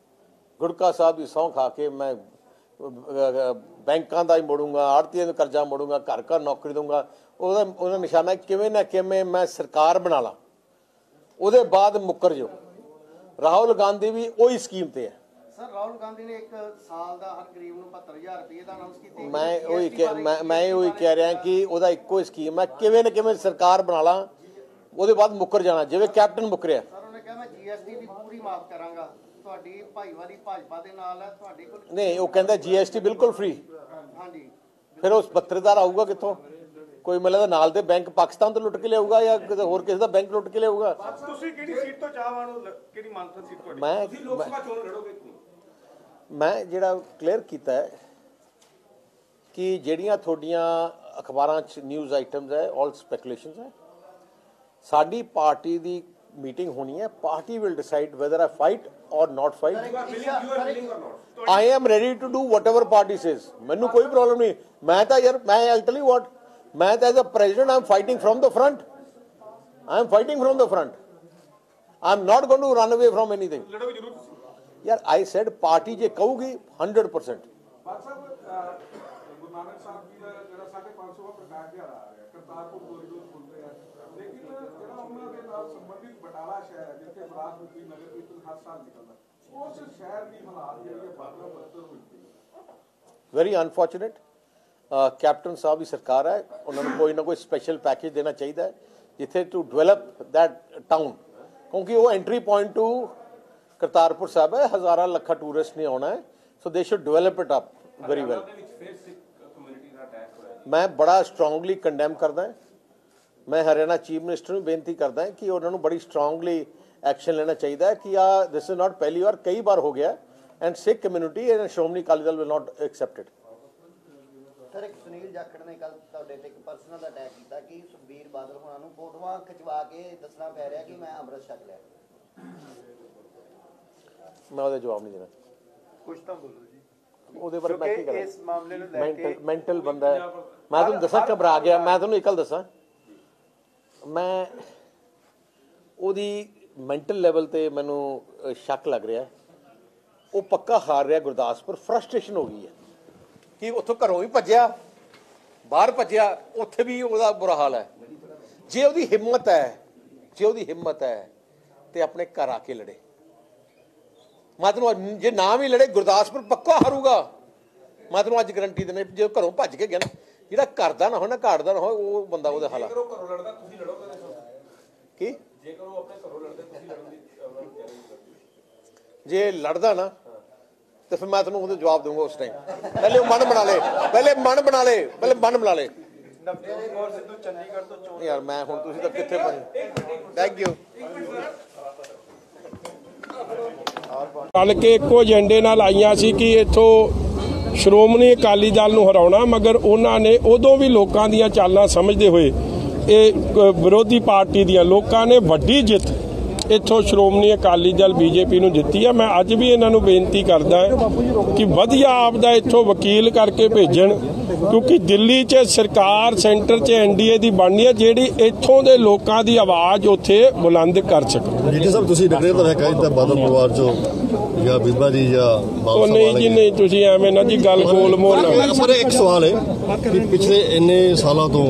ਗੁੜਕਾ ਸਾਹਿਬ ਦੀ ਸਹੁੰ ਖਾ ਕੇ ਮੈਂ ਬੈਂਕਾਂ ਦਾ ਹੀ ਮੋੜੂੰਗਾ, ਆੜਤੀਆਂ ਦਾ ਕਰਜ਼ਾ ਮੋੜੂੰਗਾ, ਘਰ ਘਰ ਨੌਕਰੀ ਦਊਂਗਾ। ਉਹਦਾ ਉਹਦਾ ਨਿਸ਼ਾਨਾ ਕਿਵੇਂ ਨਾ ਕਿਵੇਂ ਮੈਂ ਸਰਕਾਰ ਬਣਾ ਲਾਂ। ਉਹਦੇ ਬਾਅਦ ਮੁੱਕਰ ਜੋ ਰਾਹੁਲ ਗਾਂਧੀ ਵੀ ਉਹੀ ਸਕੀਮ ਤੇ ਹੈ।
ਸਰ ਰਾਹੁਲ ਗਾਂਧੀ ਨੇ ਇੱਕ ਸਾਲ ਦਾ ਹਰ ਗਰੀਬ ਨੂੰ 75000 ਰੁਪਏ ਦਾ ਅਨਾਉਂਸ ਕੀਤਾ
ਮੈਂ ਉਹੀ ਕਹਿ- ਮੈਂ ਮੈਂ ਉਹੀ ਕਹਿ ਰਿਹਾ ਕਿ ਉਹਦਾ ਇੱਕੋ ਹੀ ਸਕੀਮ ਹੈ। ਕਿਵੇਂ ਨਾ ਕਿਵੇਂ ਸਰਕਾਰ ਬਣਾ ਲਾਂ ਉਹਦੇ ਬਾਅਦ ਮੁੱਕਰ ਜਾਣਾ ਜਿਵੇਂ ਕੈਪਟਨ ਮੁੱਕਰਿਆ
ਸਰ ਉਹਨੇ ਕਿਹਾ ਮੈਂ ਜੀਐਸਟੀ ਵੀ ਪੂਰੀ ਮਾਫ ਕਰਾਂਗਾ। ਤੁਹਾਡੀ ਭਾਈਵਾਲੀ ਭਾਜਪਾ ਦੇ ਨਾਲ ਹੈ ਤੁਹਾਡੇ ਕੋਲ
ਨਹੀਂ ਉਹ ਕਹਿੰਦਾ ਜੀਐਸਟੀ ਬਿਲਕੁਲ ਫ੍ਰੀ
ਹਾਂਜੀ।
ਫਿਰ ਉਸ ਪੱਤਰਦਾਰ ਆਊਗਾ ਕਿੱਥੋਂ? ਕੋਈ ਮਤਲਬ ਦਾ ਨਾਲ ਦੇ ਬੈਂਕ ਪਾਕਿਸਤਾਨ ਤੋਂ ਲੁੱਟ ਕੇ ਲਿਆਊਗਾ ਜਾਂ ਕਿਤੇ ਹੋਰ ਕਿਸੇ ਦਾ ਬੈਂਕ ਲੁੱਟ ਕੇ ਲਿਆਊਗਾ?
ਤੁਸੀਂ ਕਿਹੜੀ ਸੀਟ ਤੋਂ ਚਾਹਵਾਨ ਹੋ? ਕਿਹੜੀ ਮਨਪਸੰਦ ਸੀਟ ਤੁਹਾਡੀ?
ਮੈਂ
ਤੁਸੀਂ ਲੋਕ ਸਭਾ ਚੋਣ ਲੜੋਗੇ ਕਿ ਨਹੀਂ
ਮੈਂ ਜਿਹੜਾ ਕਲੀਅਰ ਕੀਤਾ ਹੈ ਕਿ ਜਿਹੜੀਆਂ ਤੁਹਾਡੀਆਂ ਅਖਬਾਰਾਂ 'ਚ ਨਿਊਜ਼ ਆਈਟਮਸ ਹੈ ਆਲ ਸਪੈਕੂਲੇਸ਼ਨਸ ਹੈ ਸਾਡੀ ਪਾਰਟੀ ਦੀ ਮੀਟਿੰਗ ਹੋਣੀ ਹੈ। Party will decide whether I fight or not fight I am ready to do whatever party says ਮੈਨੂੰ ਕੋਈ ਪ੍ਰੋਬਲਮ ਨਹੀਂ। ਮੈਂ ਤਾਂ ਯਾਰ ਮੈਂ ਆਈ ਟੈਲ ਯੂ ਵਾਟ ਮੈਂ ਤਾਂ as a president I am fighting from the front I am fighting from the front I am not going to run away from anything
ਲੜੋਗੇ ਜ਼ਰੂਰ ਤੁਸੀਂ
ਯਾਰ ਆਈ ਸੈਡ ਪਾਰਟੀ ਜੇ ਕਹੂਗੀ 100%
ਬਾਦ ਸਾਹਿਬ ਅਹ, ਗੁਰੂ ਨਾਨਕ ਸਾਹਿਬ ਜੀ ਦਾ ਜਿਹੜਾ 550ਵਾਂ ਪ੍ਰਕਾਸ਼ ਦਿਹਾੜਾ ਆ ਰਿਹਾ ਕਰਤਾਰਪੁਰ ਕੋਰੀਡੋਰ ਖੁੱਲ ਰਿਹਾ ਲੇਕਿਨ ਜਿਹੜਾ ਉਹਨਾਂ ਦੇ ਨਾਲ ਸੰਬੰਧਿਤ ਬਟਾਲਾ ਸ਼ਹਿਰ ਹੈ ਜਿੱਥੇ ਬਰਾਸਪੁਰੀ ਨਗਰ ਕੀਰਤਨ ਹਰ ਸਾਲ ਨਿਕਲਦਾ ਉਸ ਸ਼ਹਿਰ ਦੀ ਹਾਲਾਤ ਜਿਹੜੀ ਹੈ ਬਾਦਲ ਬੱਤਰ ਹੋਈ ਪਈ ਹੈ
ਵੈਰੀ ਅਨਫੋਰਚੂਨੇਟ ਕੈਪਟਨ ਸਾਹਿਬ ਦੀ ਸਰਕਾਰ ਹੈ ਉਹਨਾਂ ਨੂੰ ਕੋਈ ਨਾ ਕੋਈ ਸਪੈਸ਼ਲ ਪੈਕੇਜ ਦੇਣਾ ਚਾਹੀਦਾ ਹੈ ਜਿੱਥੇ ਟੂ ਡਿਵੈਲਪ ਦੈਟ ਟਾਊਨ ਕਿਉਂਕਿ ਉਹ entry point to Kartarpur Sahib ਹੈ ਹਜ਼ਾਰਾਂ ਲੱਖਾਂ ਟੂਰਿਸਟ ਨੇ ਆਉਣਾ ਹੈ। So they should develop it up very well ਮੈਂ ਬੜਾ ਸਟਰੋਂਗਲੀ ਕੰਡੈਮ ਕਰਦਾ ਹਾਂ। ਮੈਂ ਹਰਿਆਣਾ ਚੀਫ ਮਿਨਿਸਟਰ ਨੂੰ ਬੇਨਤੀ ਕਰਦਾ ਹਾਂ ਕਿ ਉਹਨਾਂ ਨੂੰ ਬੜੀ ਸਟਰੋਂਗਲੀ ਐਕਸ਼ਨ ਲੈਣਾ ਚਾਹੀਦਾ ਹੈ ਕਿ ਆ ਦਿਸ ਇਜ਼ ਨਾਟ ਪਹਿਲੀ ਵਾਰ ਕਈ ਵਾਰ ਹੋ ਗਿਆ and Sikh community and Shiromani Akali Dal will not accept it
sir ਇੱਕ ਸੁਨੀਲ ਜਾਖੜ ਨੇ ਕੱਲ ਤੁਹਾਡੇ ਤੇ ਇੱਕ ਪਰਸਨਲ ਅਟੈਕ ਕੀਤਾ ਕਿ ਸੁਖਬੀਰ ਬਾਦਲ ਹੋਣਾ ਨੂੰ ਫੋਟੋਆਂ ਖਿਚਵਾ ਕੇ ਦੱਸਣਾ ਪੈ ਰਿਹਾ ਕਿ ਮੈਂ ਅੰਮ੍ਰਿਤ ਛਕ ਲਿਆ।
ਮੈਂ ਉਹਦਾ ਜਵਾਬ ਨਹੀਂ ਦੇਣਾ।
ਕੁਝ ਤਾਂ ਬੋਲੋ ਜੀ।
ਉਹਦੇ ਬਾਰੇ ਮੈਂ ਕੀ ਕਰਾਂ?
ਇਸ ਮਾਮਲੇ ਨੂੰ ਲੈ ਕੇ
ਮੈਂਟਲ ਬੰਦਾ ਹੈ। ਮੈਂ ਤੁਹਾਨੂੰ ਦੱਸਾਂ ਘਬਰਾ ਗਿਆ। ਮੈਂ ਤੁਹਾਨੂੰ ਇੱਕ ਗੱਲ ਦੱਸਾਂ। ਮੈਂ ਉਹਦੀ ਮੈਂਟਲ ਲੈਵਲ ਤੇ ਮੈਨੂੰ ਸ਼ੱਕ ਲੱਗ ਰਿਹਾ। ਉਹ ਪੱਕਾ ਹਾਰ ਰਿਹਾ ਗੁਰਦਾਸਪੁਰ। ਫਰਸਟ੍ਰੇਸ਼ਨ ਹੋ ਗਈ ਹੈ। ਕਿ ਉੱਥੋਂ ਘਰੋਂ ਵੀ ਭੱਜਿਆ ਬਾਹਰ ਭੱਜਿਆ ਉੱਥੇ ਵੀ ਉਹਦਾ ਬੁਰਾ ਹਾਲ ਹੈ। ਜੇ ਉਹਦੀ ਹਿੰਮਤ ਹੈ ਜੇ ਉਹਦੀ ਹਿੰਮਤ ਹੈ ਤੇ ਆਪਣੇ ਘਰ ਆ ਕੇ ਲੜੇ। ਮੈਂ ਤੈਨੂੰ ਜੇ ਨਾ ਵੀ ਲੜੇ ਗੁਰਦਾਸਪੁਰ ਪੱਕਾ ਹਾਰੂਗਾ। ਮੈਂ ਤੈਨੂੰ ਅੱਜ ਗਰੰਟੀ ਦਿੰਦਾ ਜੇ ਘਰੋਂ ਭੱਜ ਕੇ ਗਿਆ ਨਾ ਜਿਹੜਾ ਘਰ ਦਾ ਨਾ ਹੋਏ ਨਾ ਘਾਟ ਦਾ ਨਾ ਹੋਏ ਉਹ ਬੰਦਾ ਉਹਦੇ ਹਾਲਾ
ਜੇਕਰ ਉਹ ਘਰੋਂ ਲੜਦਾ ਤੁਸੀਂ ਲੜੋਗੇ ਉਹਦੇ ਨਾਲ?
ਕੀ?
ਜੇਕਰ ਉਹ ਆਪਣੇ ਘਰੋਂ ਲੜਦੇ ਤੁਸੀਂ ਲੜਨ ਦੀ ਉਹਨਾਂ ਨੂੰ challenge ਕਰਦੇ?
ਜੇ ਲੜਦਾ ਨਾ ਤੇ ਫਿਰ ਮੈਂ ਤੈਨੂੰ ਉਹਦਾ ਜਵਾਬ ਦਊਂਗਾ ਉਸ ਟਾਈਮ ਪਹਿਲੇ ਉਹ ਮਨ ਬਣਾ ਲੈ ਪਹਿਲੇ ਮਨ ਬਣਾ ਲੈ ਪਹਿਲੇ ਮਨ ਬਣਾ ਲੈ। ਯਾਰ ਮੈਂ ਹੁਣ ਤੁਸੀਂ ਤਾਂ ਕਿੱਥੇ ਪਹੁੰਚੇ ਥੈਂਕ ਯੂ
ਰਲ ਕੇ ਇੱਕੋ ਏਜੰਡੇ ਨਾਲ ਆਈਆਂ ਸੀ ਕਿ ਇੱਥੋਂ ਸ਼੍ਰੋਮਣੀ ਅਕਾਲੀ ਦਲ ਨੂੰ ਹਰਾਉਣਾ, ਮਗਰ ਉਹਨਾਂ ਨੇ ਉਦੋਂ ਵੀ ਲੋਕਾਂ ਦੀਆਂ ਚਾਲਾਂ ਸਮਝਦੇ ਹੋਏ ਇਹ ਵਿਰੋਧੀ ਪਾਰਟੀ ਦੀਆਂ ਲੋਕਾਂ ਨੇ ਵੱਡੀ ਜਿੱਤ ਇੱਥੋਂ ਸ਼੍ਰੋਮਣੀ ਅਕਾਲੀ ਦਲ ਬੀਜੇਪੀ ਨੂੰ ਦਿੱਤੀ ਆ। ਮੈਂ ਅੱਜ ਵੀ ਇਹਨਾਂ ਨੂੰ ਬੇਨਤੀ ਕਰਦਾ ਕਿ ਵਧੀਆ ਆਪਦਾ ਇੱਥੋਂ ਵਕੀਲ ਕਰਕੇ ਭੇਜਣ ਕਿਉਂਕਿ ਦਿੱਲੀ 'ਚ ਸਰਕਾਰ ਸੈਂਟਰ 'ਚ ਐਨਡੀਏ ਦੀ ਬਣਨੀ ਹੈ ਜਿਹੜੀ ਇੱਥੋਂ ਦੇ ਲੋਕਾਂ ਦੀ ਆਵਾਜ਼ ਉੱਥੇ ਬੁਲੰਦ ਕਰ ਸਕੇ।
ਜੀ ਸਾਹਿਬ ਤੁਸੀਂ ਡਿਕਲੇਅਰ ਤਾਂ ਕਹਿ ਦਿੱਤਾ ਬਾਦਲ ਪਰਿਵਾਰ ਚੋਂ ਜਾਂ ਬੀਬਾ ਜੀ ਜਾਂ
ਉਹ ਨਹੀਂ ਜੀ ਨਹੀਂ ਤੁਸੀਂ ਐਵੇਂ ਨਾ ਜੀ ਗੱਲ ਗੋਲ ਮੋਲ
ਸਰ ਇੱਕ ਸਵਾਲ ਹੈ ਕਿ ਪਿਛਲੇ ਇੰਨੇ ਸਾਲਾਂ ਤੋਂ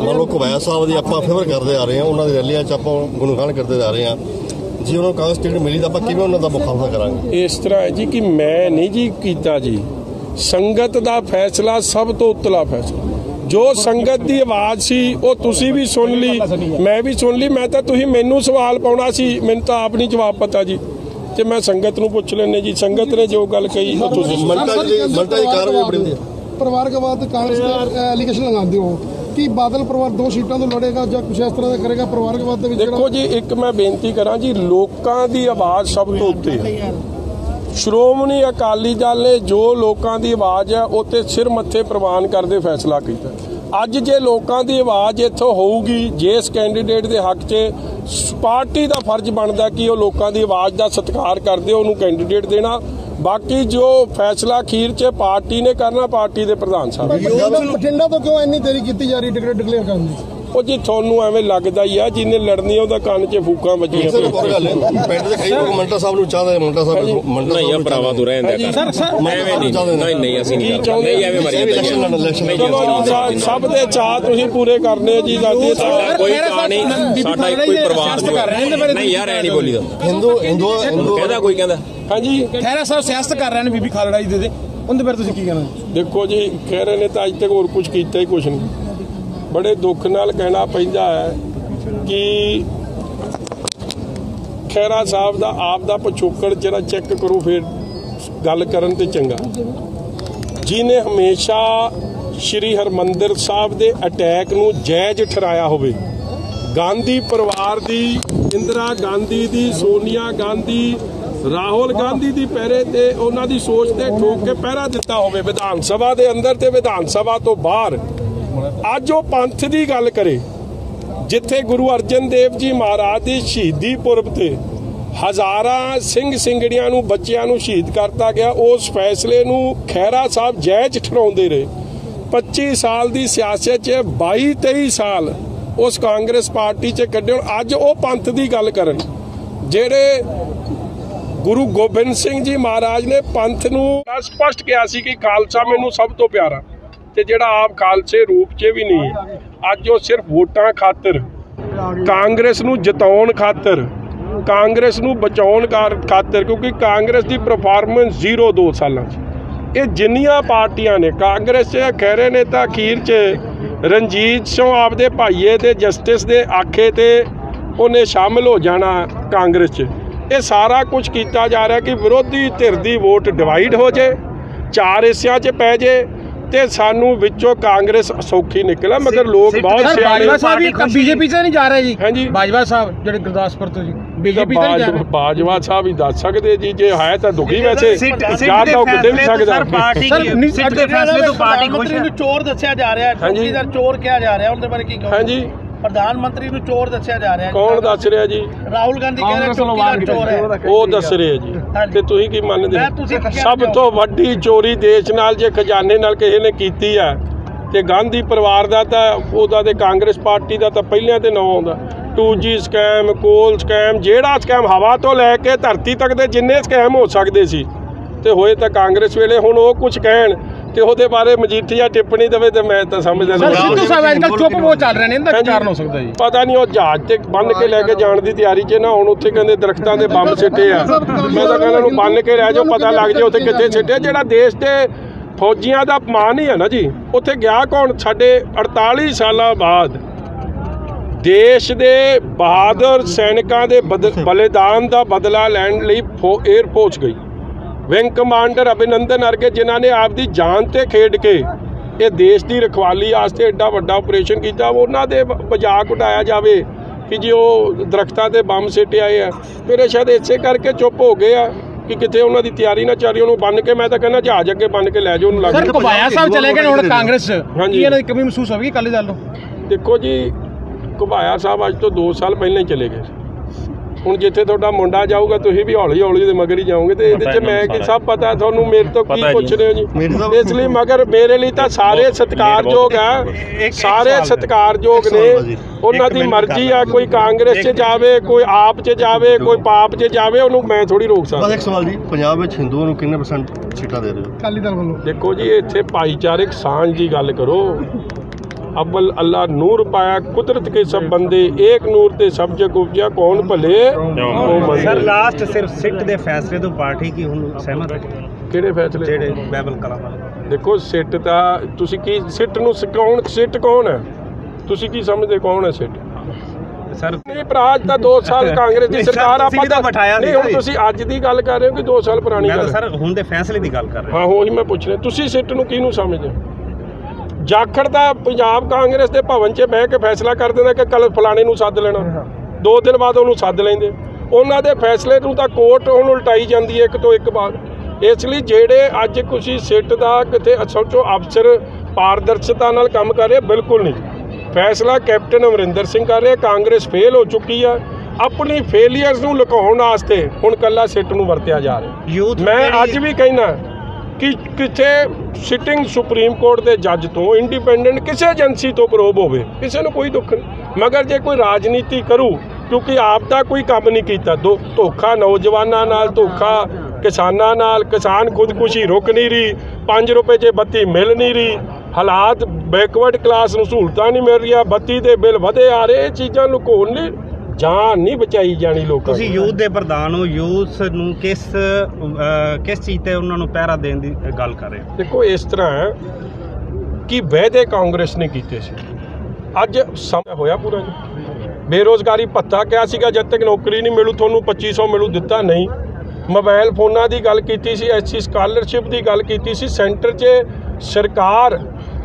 ਮੰਨ ਲਓ ਕੁਬੈਤ ਸਾਹਿਬ ਦੀ ਆਪਾਂ ਫੇਵਰ ਕਰਦੇ ਆ ਰਹੇ ਹਾਂ ਉਹਨਾਂ ਦੀ ਰੈਲੀਆਂ 'ਚ ਆਪਾਂ ਗੁਣਗਾਨ ਕਰਦੇ ਆ ਰਹੇ ਹਾਂ। ਜੀ ਉਹਨਾਂ ਨੂੰ ਕਾਂਗਰਸ ਟਿਕਟ ਮਿਲੀ ਤਾਂ ਆਪਾਂ ਕਿਵੇਂ ਉਹਨਾਂ ਦਾ ਮੁਖਾਲਫਾ ਕਰਾਂਗੇ?
ਇਸ ਤਰ੍ਹਾਂ ਹੈ ਜੀ ਕਿ ਮੈਂ ਨਹੀਂ ਜੀ ਕੀਤਾ ਜੀ। ਸੰਗਤ ਦਾ ਫੈਸਲਾ ਸਭ ਤੋਂ ਉੱਤਲਾ ਫੈਸਲਾ। ਜੋ ਸੰਗਤ ਦੀ ਆਵਾਜ਼ ਸੀ ਉਹ ਤੁਸੀਂ ਵੀ ਸੁਣ ਲਈ ਮੈਂ ਵੀ ਸੁਣ ਲਈ ਮੈਂ ਤਾਂ ਤੁਸੀਂ ਮੈਨੂੰ ਸਵਾਲ ਪਾਉਣਾ ਸੀ ਮੈਨੂੰ ਤਾਂ ਆਪ ਨਹੀਂ ਜਵਾਬ ਪਤਾ ਜੀ। ਤੇ ਮੈਂ ਸੰਗਤ ਨੂੰ ਪੁੱਛ ਲੈਣੇ ਜੀ ਸੰਗਤ ਨੇ ਜੋ ਗੱਲ ਕਹੀ ਉਹ ਤੁਸੀਂ।
ਮੰਟਾ ਜੀ ਮੰਟਾ ਜੀ ਕਾਰਵਾਈ ਬੜੀ ਵਧੀਆ
ਪਰਿਵਾਰਕਵਾਦ ਕਾਂਗਰਸ ਤੇ ਐਲੀਗੇਸ਼ਨ ਲਗਾਉਂਦੇ ਹੋ। ਕਿ ਬਾਦਲ ਪਰਿਵਾਰ ਦੋ ਸੀਟਾਂ ਤੋਂ ਲੜੇਗਾ ਜਾਂ ਕੁਛ ਇਸ ਤਰ੍ਹਾਂ ਦਾ ਕਰੇਗਾ ਪਰਿਵਾਰਕਵਾਦ ਦੇ ਵਿੱਚ
ਦੇਖੋ ਜੀ ਇੱਕ ਮੈਂ ਬੇਨਤੀ ਕਰਾਂ ਜੀ ਲੋਕਾਂ ਦੀ ਆਵਾਜ਼ ਸਭ ਤੋਂ ਉੱਤੇ ਹੈ। ਸ਼੍ਰੋਮਣੀ ਅਕਾਲੀ ਦਲ ਨੇ ਜੋ ਲੋਕਾਂ ਦੀ ਆਵਾਜ਼ ਹੈ ਉਹ ਤੇ ਸਿਰ ਮੱਥੇ ਪ੍ਰਵਾਨ ਕਰਦੇ ਫੈਸਲਾ ਕੀਤਾ। ਅੱਜ ਜੇ ਲੋਕਾਂ ਦੀ ਆਵਾਜ਼ ਇੱਥੋਂ ਹੋਊਗੀ ਜਿਸ ਕੈਂਡੀਡੇਟ ਦੇ ਹੱਕ 'ਚ ਪਾਰਟੀ ਦਾ ਫਰਜ਼ ਬਣਦਾ ਕਿ ਉਹ ਲੋਕਾਂ ਦੀ ਆਵਾਜ਼ ਦਾ ਸਤਿਕਾਰ ਕਰਦੇ ਉਹਨੂੰ ਕੈਂਡੀਡੇਟ ਦੇਣਾ ਬਾਕੀ ਜੋ ਫੈਸਲਾ ਅਖੀਰ 'ਚ ਪਾਰਟੀ ਨੇ ਕਰਨਾ ਪਾਰਟੀ ਦੇ ਪ੍ਰਧਾਨ ਸਾਹਿਬ
ਬਠਿੰਡਾ ਤੋਂ ਕਿਉਂ ਇੰਨੀ ਦੇਰੀ ਕੀਤੀ ਜਾ ਰਹੀ ਟਿਕਟ ਡਿਕਲੇਅਰ ਕਰਨ ਦੀ?
ਉਹ ਜੀ ਤੁਹਾਨੂੰ ਐਵੇਂ ਲੱਗਦਾ ਹੀ ਆ ਜਿਹਨੇ ਲੜਨੀ ਆ ਉਹਦਾ ਕੰਨ 'ਚ ਫੂਕਾਂ ਵੱਜੀਆਂ
ਸਰ ਪਿੰਡ ਦੇ ਕਈ ਲੋਕ ਮੰਟਾ ਸਾਹਿਬ ਨੂੰ ਚਾਹਦੇ ਮੰਟਾ ਸਾਹਿਬ ਮੰਟਾ
ਨਹੀਂ ਆ ਭਰਾਵਾ ਤੂੰ ਰਹਿਣ ਦਿਆ ਕਰ ਐਵੇਂ ਨਹੀਂ ਨਹੀਂ ਨਹੀਂ ਅਸੀਂ ਨਹੀਂ ਨਹੀਂ ਐਵੇਂ ਮਰੀ ਜਾਂਦੇ
ਸਭ ਦੇ ਚਾਹ ਤੁਸੀਂ ਪੂਰੇ ਕਰਨੇ ਆ ਜੀ ਦਾਦੀ
ਸਾਡਾ ਕੋਈ ਚਾਹ ਨਹੀਂ। ਸਾਡਾ ਕੋਈ ਪਰਵਾਹ ਨਹੀਂ। ਨਹੀਂ ਯਾਰ ਐ ਨਹੀਂ ਬੋਲੀ ਦਾ
ਹਿੰਦੂ ਹਿੰਦੂ ਹਿੰਦੂ
ਕਹਿੰਦਾ ਕੋਈ ਕਹਿੰਦਾ।
ਹਾਂਜੀ।
ਖੈਰਾ ਸਾਹਿਬ ਸਿਆਸਤ ਕਰ ਰਹੇ ਨੇ ਬੀਬੀ ਖਾਲੜਾ ਜੀ ਦੇ ਦੇ। ਉਹਦੇ ਬਾਰੇ ਤੁਸੀਂ ਕੀ ਕਹਿਣਾ?
ਦੇਖੋ ਜੀ ਕਹਿ ਰਹੇ ਨੇ ਤਾਂ ਅੱਜ ਤੱਕ ਹੋਰ ਕੁਝ ਕੀਤਾ ਹੀ ਕੁਝ ਨਹੀਂ। ਬੜੇ ਦੁੱਖ ਨਾਲ ਕਹਿਣਾ ਪੈਂਦਾ ਹੈ ਕਿ ਖੈਰਾ ਸਾਹਿਬ ਦਾ ਆਪ ਦਾ ਪਿਛੋਕੜ ਜਿਹੜਾ ਚੈੱਕ ਕਰੋ ਫਿਰ ਗੱਲ ਕਰਨ ਤੇ ਚੰਗਾ। ਜਿਨੇ ਹਮੇਸ਼ਾ ਸ਼੍ਰੀ ਹਰਮੰਦਰ ਸਾਹਿਬ ਦੇ ਅਟੈਕ ਨੂੰ ਜਾਇਜ਼ ਠਹਿਰਾਇਆ ਹੋਵੇ ਗਾਂਧੀ ਪਰਿਵਾਰ ਦੀ ਇੰਦਰਾ ਗਾਂਧੀ ਦੀ ਸੋਨੀਆ ਗਾਂਧੀ ਰਾਹੁਲ ਗਾਂਧੀ ਦੀ ਪਹਿਰੇ ਤੇ ਉਹਨਾਂ ਦੀ ਸੋਚ ਤੇ ਠੋਕ ਕੇ ਪਹਿਰਾ ਦਿੱਤਾ ਹੋਵੇ ਵਿਧਾਨ ਸਭਾ ਦੇ ਅੰਦਰ ਤੇ ਵਿਧਾਨ ਸਭਾ ਤੋਂ ਬਾਹਰ। ਅੱਜ ਉਹ ਪੰਥ ਦੀ ਗੱਲ ਕਰੇ, ਜਿੱਥੇ ਗੁਰੂ ਅਰਜਨ ਦੇਵ ਜੀ ਮਹਾਰਾਜ ਦੀ ਸ਼ਹੀਦੀ ਪੁਰਬ ਤੇ ਹਜ਼ਾਰਾਂ ਸਿੰਘ ਸਿੰਘੜੀਆਂ ਨੂੰ, ਬੱਚਿਆਂ ਨੂੰ ਸ਼ਹੀਦ ਕਰਤਾ ਗਿਆ। ਉਸ ਫੈਸਲੇ ਨੂੰ ਖਹਿਰਾ ਸਾਹਿਬ ਜਾਇਜ਼ ਠਹਿਰਾਉਂਦੇ ਰਹੇ। 25 ਸਾਲ ਦੀ ਸਿਆਸਤ 'ਚ 22 23 ਸਾਲ ਉਸ ਕਾਂਗਰਸ ਪਾਰਟੀ 'ਚ ਕੱਢਣ ਅੱਜ ਉਹ ਪੰਥ ਦੀ ਗੱਲ ਕਰਨ, ਜਿਹੜੇ ਗੁਰੂ ਗੋਬਿੰਦ ਸਿੰਘ ਜੀ ਮਹਾਰਾਜ ਨੇ ਪੰਥ ਨੂੰ ਸਪਸ਼ਟ ਕਿਹਾ ਸੀ ਕਿ ਖਾਲਸਾ ਮੈਨੂੰ ਸਭ ਤੋਂ ਪਿਆਰਾ ਤੇ ਜਿਹੜਾ ਆਪ ਖਾਲਸੇ ਰੂਪ 'ਚ ਵੀ ਨਹੀਂ, ਅੱਜ ਉਹ ਸਿਰਫ ਵੋਟਾਂ ਖਾਤਰ, ਕਾਂਗਰਸ ਨੂੰ ਜਿਤਾਉਣ ਖਾਤਰ, ਕਾਂਗਰਸ ਨੂੰ ਬਚਾਉਣ ਕਾਰ- ਖਾਤਰ, ਕਿਉਂਕਿ ਕਾਂਗਰਸ ਦੀ ਪਰਫਾਰਮੈਂਸ ਜ਼ੀਰੋ ਦੋ ਸਾਲਾਂ 'ਚ। ਇਹ ਜਿੰਨੀਆਂ ਪਾਰਟੀਆਂ ਨੇ, ਕਾਂਗਰਸ 'ਚ ਖਹਿਰੇ ਨੇ ਤਾਂ ਅਖੀਰ 'ਚ ਰਣਜੀਤ ਸਿੰਘ ਆਪਦੇ ਭਾਈਏ ਤੇ ਜਸਟਿਸ ਦੇ ਆਖੇ ਤੇ ਉਹਨੇ ਸ਼ਾਮਲ ਹੋ ਜਾਣਾ ਕਾਂਗਰਸ 'ਚ। ਇਹ ਸਾਰਾ ਕੁਝ ਕੀਤਾ ਜਾ ਰਿਹਾ ਕਿ ਵਿਰੋਧੀ ਧਿਰ ਦੀ ਵੋਟ ਡਿਵਾਈਡ ਹੋ ਜੇ ਚਾਰ ਹਿੱਸਿਆਂ 'ਚ ਪੈ ਜੇ ਤੇ ਸਾਨੂੰ ਵਿੱਚੋਂ ਕਾਂਗਰਸ ਸੌਖੀ ਨਿਕਲੇ ਮਗਰ ਲੋਕ ਬਹੁਤ ਸਿਆਣੇ
ਬਾਜਵਾ ਸਾਹਿਬ ਬੀਜੇਪੀ ਚ ਨਹੀਂ ਜਾ ਰਹੇ ਜੀ।
ਹਾਂਜੀ।
ਬਾਜਵਾ ਸਾਹਿਬ ਜਿਹੜੇ ਗੁਰਦਾਸਪੁਰ ਤੋਂ ਜੀ। ਬੀਜੇਪੀ ਨਹੀਂ ਜਾ
ਬਾਜਵਾ ਸਾਹਿਬ ਹੀ ਦੱਸ ਸਕਦੇ ਜੀ ਜੇ ਹੈ ਤਾਂ ਦੁਖੀ ਵੈਸੇ। ਜਾਂ ਤਾਂ ਉਹ ਕਿਤੇ ਵੀ
ਤੋਂ
ਸਕਦਾ।
ਸਰ ਪਾਰਟੀ
ਸਰ,
ਕੀ-
ਨਹੀਂ,
ਸਿੱਟ ਦੇ ਫੈਸਲੇ ਤੋਂ ਪਾਰਟੀ ਖੁਸ਼ ਹੈ।
ਚੋਰ ਦੱਸਿਆ ਜਾ ਰਿਹਾ ਹੈ ਚੋਰ ਕਿਹਾ ਜਾ ਰਿਹਾ ਉਹਦੇ ਬਾਰੇ ਕੀ ਕਹੋਗੇ?
ਹਾਂਜੀ।
ਪ੍ਰਧਾਨ ਮੰਤਰੀ ਨੂੰ ਚੋਰ ਦੱਸਿਆ ਜਾ ਰਿਹਾ ਹੈ
ਕੌਣ ਦੱਸ ਰਿਹਾ ਜੀ?
ਰਾਹੁਲ ਗਾਂਧੀ ਕਹਿ ਰਹੇ ਚੌਕੀਦਾਰ ਚੋਰ ਹੈ।
ਉਹ ਦੱਸ ਰਿਹਾ ਜੀ। ਤੇ ਤੁਸੀਂ ਕੀ ਮੰਨਦੇ
ਮੈਂ ਤੁਸੀਂ ਕੀ
ਸਭ ਤੋਂ ਵੱਡੀ ਚੋਰੀ ਦੇਸ਼ ਨਾਲ ਜੇ ਖਜ਼ਾਨੇ ਨਾਲ ਕਿਸੇ ਨੇ ਕੀਤੀ ਹੈ ਤੇ ਗਾਂਧੀ ਪਰਿਵਾਰ ਦਾ ਤਾਂ ਉਹਦਾ ਤੇ ਕਾਂਗਰਸ ਪਾਰਟੀ ਦਾ ਤਾਂ ਪਹਿਲਿਆਂ ਤੇ ਨਾਂ ਆਉਂਦਾ। 2G ਸਕੈਮ ਕੋਲ ਸਕੈਮ ਜਿਹੜਾ ਸਕੈਮ ਹਵਾ ਤੋਂ ਲੈ ਕੇ ਧਰਤੀ ਤੱਕ ਦੇ ਜਿੰਨੇ ਸਕੈਮ ਹੋ ਸਕਦੇ ਸੀ ਤੇ ਹੋਏ ਤਾਂ ਕਾਂਗਰਸ ਵੇਲੇ ਹੁਣ ਉਹ ਕੁਝ ਕਹਿਣ। ਤੇ ਉਹਦੇ ਬਾਰੇ ਮਜੀਠੀਆ ਟਿੱਪਣੀ ਦੇਵੇ ਤੇ ਮੈਂ ਤਾਂ ਸਮਝਦਾ
ਸਰ ਸਿੱਧੂ ਸਾਹਿਬ ਅੱਜ ਕੱਲ੍ਹ ਚੁੱਪ ਬਹੁਤ ਚੱਲ ਰਹੇ ਨੇ ਇਹਦਾ ਕੀ। ਕਾਰਨ ਹੋ ਸਕਦਾ ਜੀ?
ਪਤਾ ਨਹੀਂ ਉਹ ਜਹਾਜ਼ ਤੇ ਬੰਨ ਕੇ ਲੈ ਕੇ ਜਾਣ ਦੀ ਤਿਆਰੀ 'ਚ ਨਾ ਹੁਣ ਉੱਥੇ ਕਹਿੰਦੇ ਦਰਖਤਾਂ ਦੇ ਬੰਬ ਸਿੱਟੇ ਆ। ਮੈਂ ਤਾਂ ਕਹਿੰਦਾ ਨੂੰ ਬੰਨ ਕੇ ਲੈ ਜਾਓ ਪਤਾ ਲੱਗ ਜਾਏ ਉੱਥੇ ਕਿੱਥੇ ਸਿੱਟੇ। ਜਿਹੜਾ ਦੇਸ਼ ਦੇ ਫੌਜੀਆਂ ਦਾ ਅਪਮਾਨ ਹੀ ਹੈ ਨਾ ਜੀ ਉੱਥੇ ਗਿਆ ਕੌਣ? ਸਾਡੇ 48 ਸਾਲਾਂ ਬਾਅਦ ਦੇਸ਼ ਦੇ ਬਹਾਦਰ ਸੈਨਿਕਾਂ ਦੇ ਬਦ- ਬਲੀਦਾਨ ਦਾ ਬਦਲਾ ਲੈਣ ਲਈ ਫੋ 에ਅਰ ਫੋਰਸ ਗਈ। ਵਿੰਗ ਕਮਾਂਡਰ ਅਭਿਨੰਦਨ ਅਰਗੇ ਜਿਨ੍ਹਾਂ ਨੇ ਆਪਦੀ ਜਾਨ ਤੇ ਖੇਡ ਕੇ ਇਹ ਦੇਸ਼ ਦੀ ਰਖਵਾਲੀ ਵਾਸਤੇ ਐਡਾ ਵੱਡਾ ਆਪਰੇਸ਼ਨ ਕੀਤਾ ਉਹਨਾਂ ਦੇ ਮਜ਼ਾਕ ਉਡਾਇਆ ਜਾਵੇ ਕਿ ਜੀ ਉਹ ਦਰਖਤਾਂ ਤੇ ਬੰਬ ਸਿੱਟੇ ਆਏ ਆ। ਮੇਰੇ ਸ਼ਾਇਦ ਇਸੇ ਕਰਕੇ ਚੁੱਪ ਹੋ ਗਏ ਆ ਕਿ ਕਿਤੇ ਉਹਨਾਂ ਦੀ ਤਿਆਰੀ ਨਾ ਚੱਲੀ ਉਹਨੂੰ ਬੰਨ ਕੇ ਮੈਂ ਤਾਂ ਕਹਿੰਦਾ ਜਹਾਜ਼ ਅੱਗੇ ਬੰਨ ਕੇ ਲੈ ਜਾਓ ਉਹਨੂੰ ਲੱਗ
ਸਰ ਘੁਬਾਇਆ ਸਾਹਿਬ ਚਲੇ ਗਏ ਹੁਣ ਕਾਂਗਰਸ
ਹਾਂਜੀ।
ਕੀ ਇਹਨਾਂ ਦੀ ਕਮੀ ਮਹਿਸੂਸ ਹੋਵੇਗੀ ਦਲ ਨੂੰ?
ਦੇਖੋ ਜੀ ਘੁਬਾਇਆ ਸਾਹਿਬ ਅੱਜ ਤੋਂ 2 ਸਾਲ ਪਹਿਲਾਂ ਹੀ ਚਲੇ ਗਏ ਹੁਣ ਜਿੱਥੇ ਤੁਹਾਡਾ ਮੁੰਡਾ ਜਾਊਗਾ ਤੁਸੀਂ ਵੀ ਹੌਲੀ ਹੌਲੀ ਦੇ ਮਗਰ ਹੀ ਜਾਓਗੇ ਤੇ ਇਹਦੇ 'ਚ ਮੈਂ ਕਿ ਸਭ ਪਤਾ ਤੁਹਾਨੂੰ ਮੇਰੇ ਤੋਂ ਕੀ ਪੁੱਛ ਰਹੇ ਹੋ ਜੀ। ਇਸ ਲਈ ਮਗਰ ਮੇਰੇ ਲਈ ਤਾਂ ਸਾਰੇ ਸਤਿਕਾਰਯੋਗ ਆ। ਸਾਰੇ ਸਤਿਕਾਰਯੋਗ ਨੇ। ਉਹਨਾਂ ਦੀ ਮਰਜ਼ੀ ਆ ਕੋਈ ਕਾਂਗਰਸ 'ਚ ਜਾਵੇ ਕੋਈ ਆਪ 'ਚ ਜਾਵੇ ਕੋਈ ਪਾਪ 'ਚ ਜਾਵੇ ਉਹਨੂੰ ਮੈਂ ਥੋੜੀ ਰੋਕ
ਬਸ
ਸਕਦਾ।
ਇੱਕ ਸਵਾਲ ਜੀ ਪੰਜਾਬ ਵਿੱਚ ਹਿੰਦੂਆਂ ਨੂੰ ਕਿੰਨੇ ਪਰਸੈਂਟ ਸੀਟਾਂ ਦੇ ਰਹੇ ਹੋ?
ਅਕਾਲੀ ਦਲ ਵੱਲੋਂ।
ਦੇਖੋ ਜੀ ਇੱਥੇ ਭਾਈਚਾਰਕ ਸਾਂਝ ਦੀ ਗੱਲ ਕਰੋ। ਅਬਲ ਅੱਲਾ ਨੂਰ ਪਾਇਆ ਕੁਦਰਤ ਕੇ ਸਭ ਬੰਦੇ ਏਕ ਨੂਰ ਤੇ ਸਭ ਜਗ ਉਪਜਿਆ ਕੌਣ ਭਲੇ?
ਸਰ ਲਾਸਟ ਸਿਰਫ ਸਿੱਟ ਦੇ ਫੈਸਲੇ ਤੋਂ ਪਾਰਟੀ ਕੀ ਹੁਣ ਸਹਿਮਤ ਹੈ
ਕਿਹੜੇ ਫੈਸਲੇ?
ਜਿਹੜੇ ਬਾਈਬਲ ਕਲਾ ਦਾ
ਦੇਖੋ ਸਿੱਟ ਤਾਂ ਤੁਸੀਂ ਕੀ ਸਿੱਟ ਨੂੰ ਸ- ਕੌਣ ਸਿੱਟ ਕੌਣ ਹੈ? ਤੁਸੀਂ ਕੀ ਸਮਝਦੇ ਕੌਣ ਹੈ ਸਿੱਟ?
ਸਰ
ਨਹੀਂ ਭਰਾ ਤਾਂ 2 ਸਾਲ ਕਾਂਗਰਸ ਦੀ ਸਰਕਾਰ ਆ
ਤੁਸੀਂ ਵੀ ਤਾਂ ਬਿਠਾਇਆ
ਨਹੀਂ ਹੁਣ। ਤੁਸੀਂ ਅੱਜ ਦੀ ਗੱਲ ਕਰ ਰਹੇ ਹੋ ਕਿ 2 ਸਾਲ ਪੁਰਾਣੀ ਗੱਲ
ਸਰ ਹੁਣ ਦੇ ਫੈਸਲੇ ਦੀ ਗੱਲ ਕਰ ਰਿਹਾ।
ਹਾਂ ਉਹੀ ਮੈਂ ਪੁੱਛ ਰਿਹਾ। ਤੁਸੀਂ ਸਿੱਟ ਨੂੰ ਕਿਹਨੂੰ ਸਮਝਦੇ? ਜਾਖੜ ਦਾ ਪੰਜਾਬ ਕਾਂਗਰਸ ਦੇ ਭਵਨ 'ਚ ਬਹਿ ਕੇ ਫੈਸਲਾ ਕਰ ਦਿੰਦਾ ਕਿ ਕੱਲ ਫਲਾਣੇ ਨੂੰ ਸੱਦ ਲੈਣਾ। ਦੋ ਦਿਨ ਬਾਅਦ ਉਹਨੂੰ ਸੱਦ ਲੈਂਦੇ। ਉਹਨਾਂ ਦੇ ਫੈਸਲੇ ਨੂੰ ਤਾਂ ਕੋਰਟ ਹੁਣ ਉਲਟਾਈ ਜਾਂਦੀ ਹੈ ਇੱਕ ਤੋਂ ਇੱਕ ਬਾਅਦ। ਇਸ ਲਈ ਜਿਹੜੇ ਅੱਜ ਤੁਸੀਂ ਸਿੱਟ ਦਾ ਕਿਤੇ ਸੋਚੋ ਅਫਸਰ ਪਾਰਦਰਸ਼ਤਾ ਨਾਲ ਕੰਮ ਕਰ ਰਹੇ ਬਿਲਕੁਲ ਨਹੀਂ। ਫੈਸਲਾ ਕੈਪਟਨ ਅਮਰਿੰਦਰ ਸਿੰਘ ਕਰ ਰਿਹਾ ਕਾਂਗਰਸ ਫੇਲ ਹੋ ਚੁੱਕੀ ਆ। ਆਪਣੀ ਫੇਲੀਅਰਸ ਨੂੰ ਲੁਕਾਉਣ ਵਾਸਤੇ ਹੁਣ ਕੱਲਾ ਸਿੱਟ ਨੂੰ ਵਰਤਿਆ ਜਾ ਰਿਹਾ।
ਯੂਥ
ਮੈਂ ਅੱਜ ਵੀ ਕਹਿਣਾ ਕਿ ਕਿਥੇ ਸਿਟਿੰਗ ਸੁਪਰੀਮ ਕੋਰਟ ਦੇ ਜੱਜ ਤੋਂ ਇੰਡੀਪੈਂਡੈਂਟ ਕਿਸੇ ਏਜੰਸੀ ਤੋਂ ਪ੍ਰੋਬ ਹੋਵੇ, ਕਿਸੇ ਨੂੰ ਕੋਈ ਦੁੱਖ ਨਹੀਂ। ਮਗਰ ਜੇ ਕੋਈ ਰਾਜਨੀਤੀ ਕਰੂ, ਕਿਉਂਕਿ ਆਪ ਦਾ ਕੋਈ ਕੰਮ ਨਹੀਂ ਕੀਤਾ, ਦੋ ਧੋਖਾ ਨੌਜਵਾਨਾਂ ਨਾਲ, ਧੋਖਾ ਕਿਸਾਨਾਂ ਨਾਲ, ਕਿਸਾਨ ਖੁਦਕੁਸ਼ੀ ਰੁਕ ਨਹੀਂ ਰਹੀ 5 ਰੁਪਏ 'ਚ ਬੱਤੀ ਮਿਲ ਨਹੀਂ ਰਹੀ, ਹਾਲਾਤ ਬੈਕਵਰਡ ਕਲਾਸ ਨੂੰ ਸਹੂਲਤਾਂ ਨਹੀਂ ਮਿਲ ਰਹੀਆਂ, ਬੱਤੀ ਦੇ ਬਿੱਲ ਵਧੇ ਆ ਰਹੇ, ਇਹ ਚੀਜ਼ਾਂ ਲੁਕਾਉਣ ਲਈ ਜਾਨ ਨਹੀਂ ਬਚਾਈ ਜਾਣੀ ਲੋਕਾਂ
ਤੁਸੀਂ। ਯੂਥ ਦੇ ਪ੍ਰਧਾਨ ਹੋ ਯੂਥ ਨੂੰ ਕਿਸ ਅਹ, ਕਿਸ ਚੀਜ਼ ਤੇ ਉਹਨਾਂ ਨੂੰ ਪਹਿਰਾ ਦੇਣ ਦੀ ਗੱਲ ਕਰ ਰਹੇ ਹੋ?
ਦੇਖੋ ਇਸ ਤਰ੍ਹਾਂ ਹੈ ਕਿ ਵਾਅਦੇ ਕਾਂਗਰਸ ਨੇ ਕੀਤੇ ਸੀ। ਅੱਜ ਸਮਾਂ ਹੋਇਆ ਪੂਰਾ ਜੀ। ਬੇਰੋਜ਼ਗਾਰੀ ਭੱਤਾ ਕਿਹਾ ਸੀਗਾ ਜਦ ਤੱਕ ਨੌਕਰੀ ਨਹੀਂ ਮਿਲੂ ਤੁਹਾਨੂੰ 2500 ਮਿਲੂ ਦਿੱਤਾ ਨਹੀਂ। ਮੋਬਾਈਲ ਫੋਨਾਂ ਦੀ ਗੱਲ ਕੀਤੀ ਸੀ ਐਸਸੀ ਸਕਾਲਰਸ਼ਿਪ ਦੀ ਗੱਲ ਕੀਤੀ ਸੀ ਸੈਂਟਰ 'ਚ ਸਰਕਾਰ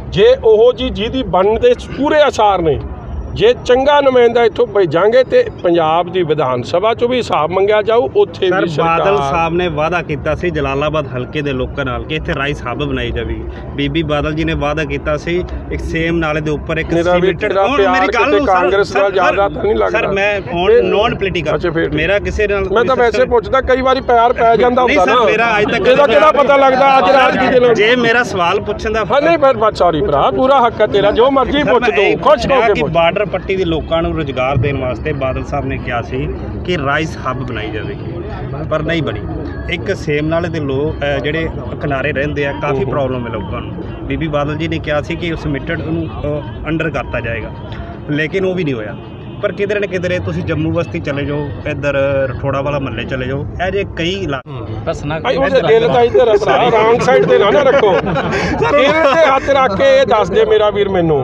ਜੇ ਉਹ ਜੀ ਜਿਹਦੀ ਬਣਨ ਦੇ ਪੂਰੇ ਅਸਾਰ ਨੇ ਜੇ ਚੰਗਾ ਨੁਮਾਇੰਦਾ ਇੱਥੋਂ ਭੇਜਾਂਗੇ ਤੇ ਪੰਜਾਬ ਦੀ ਵਿਧਾਨ ਸਭਾ 'ਚੋਂ ਵੀ ਹਿਸਾਬ ਮੰਗਿਆ ਜਾਊ ਉੱਥੇ
ਸਰ
ਵੀ ਸਰਕਾਰ
ਬਾਦਲ ਸਾਹਿਬ ਨੇ ਵਾਅਦਾ ਕੀਤਾ ਸੀ ਜਲਾਲਾਬਾਦ ਹਲਕੇ ਦੇ ਲੋਕਾਂ ਨਾਲ ਕਿ ਇੱਥੇ ਰਾਈਸ ਹੱਬ ਬਣਾਈ ਜਾਵੇਗੀ ਬੀਬੀ ਬਾਦਲ ਜੀ ਨੇ ਵਾਅਦਾ ਕੀਤਾ ਸੀ ਇੱਕ ਸੇਮ ਨਾਲੇ ਦੇ ਉੱਪਰ ਇੱਕ ਸੀਮਿੰਟਡ ਮੇਰੀ ਗੱਲ ਨੂੰ ਸਰ-
ਕਾਂਗਰਸ ਨਾਲ
ਸਰ-
ਜ਼ਿਆਦਾ ਤਾਂ ਨਹੀਂ ਲੱਗਦਾ।
ਸਰ ਮੈਂ ਨੌਨ ਪੋਲੀਟੀਕਲ। ਮੇਰਾ ਕਿਸੇ ਨਾਲ
ਮੈਂ ਤਾਂ ਵੈਸੇ ਪੁੱਛਦਾ ਕਈ ਵਾਰੀ ਪਿਆਰ ਪੈ ਜਾਂਦਾ
ਨਹੀਂ
ਹੁੰਦਾ
ਸਰ
ਨਾ।
ਮੇਰਾ ਅੱਜ ਤੱਕ
ਇਹਦਾ ਕਿਹੜਾ ਪਤਾ ਲੱਗਦਾ ਅੱਜ ਰਾਤ ਕੀ ਦਿਨ
ਜੇ ਮੇਰਾ ਸਵਾਲ ਪੁੱਛਣ ਦਾ
ਹਾਂ ਨਹੀਂ ਪਰ ਸੌਰੀ ਭਰਾ ਪੂਰਾ ਹੱਕ ਹੈ ਤੇਰਾ ਜੋ ਮਰਜ਼ੀ
ਸਰ,
ਪੁੱਛ
ਇਹ
ਖੁਸ਼ ਹੋ ਕੇ
ਕਿ ਬਾਰਡਰ ਪੱਟੀ ਦੇ ਲੋਕਾਂ ਨੂੰ ਰੁਜ਼ਗਾਰ ਦੇਣ ਵਾਸਤੇ ਬਾਦਲ ਸਾਹਿਬ ਨੇ ਕਿਹਾ ਸੀ ਕਿ ਰਾਈਸ ਹੱਬ ਬਣਾਈ ਜਾਵੇਗੀ ਪਰ ਨਹੀਂ ਬਣੀ। ਇੱਕ ਸੇਮ ਨਾਲੇ ਦੇ ਲੋਕ ਜਿਹੜੇ ਕਿਨਾਰੇ ਰਹਿੰਦੇ ਆ ਕਾਫੀ ਪ੍ਰੋਬਲਮ ਹੈ ਲੋਕਾਂ ਨੂੰ। ਬੀਬੀ ਬਾਦਲ ਜੀ ਨੇ ਕਿਹਾ ਸੀ ਕਿ ਉਸ ਮਿਟਡ ਨੂੰ ਅੰਡਰ ਕਰਤਾ ਜਾਏਗਾ। ਲੇਕਿਨ ਉਹ ਵੀ ਨਹੀਂ ਹੋਇਆ। ਪਰ ਕਿਧਰੇ ਨਾ ਕਿਧਰੇ ਤੁਸੀਂ ਜੰਮੂ ਬਸਤੀ ਚਲੇ ਜਾਓ ਇੱਧਰ ਰਠੋੜਾ ਵਾਲਾ ਮਹੱਲੇ ਚਲੇ ਜਾਓ ਇਹ ਜੇ ਕਈ ਇਲਾਕੇ
ਭਾਈ ਉਹਦੇ ਦਿਲ ਦਾ ਇੱਧਰ ਭਰਾ ਰੌਂਗ ਸਾਈਡ ਤੇ ਨਾ ਨਾ ਰੱਖੋ। [LAUGHS] ਦਿਲ ਤੇ ਹੱਥ ਰੱਖ ਕੇ ਇਹ ਦੱਸ ਦੇ ਮੇਰਾ ਵੀਰ ਮੈਨੂੰ।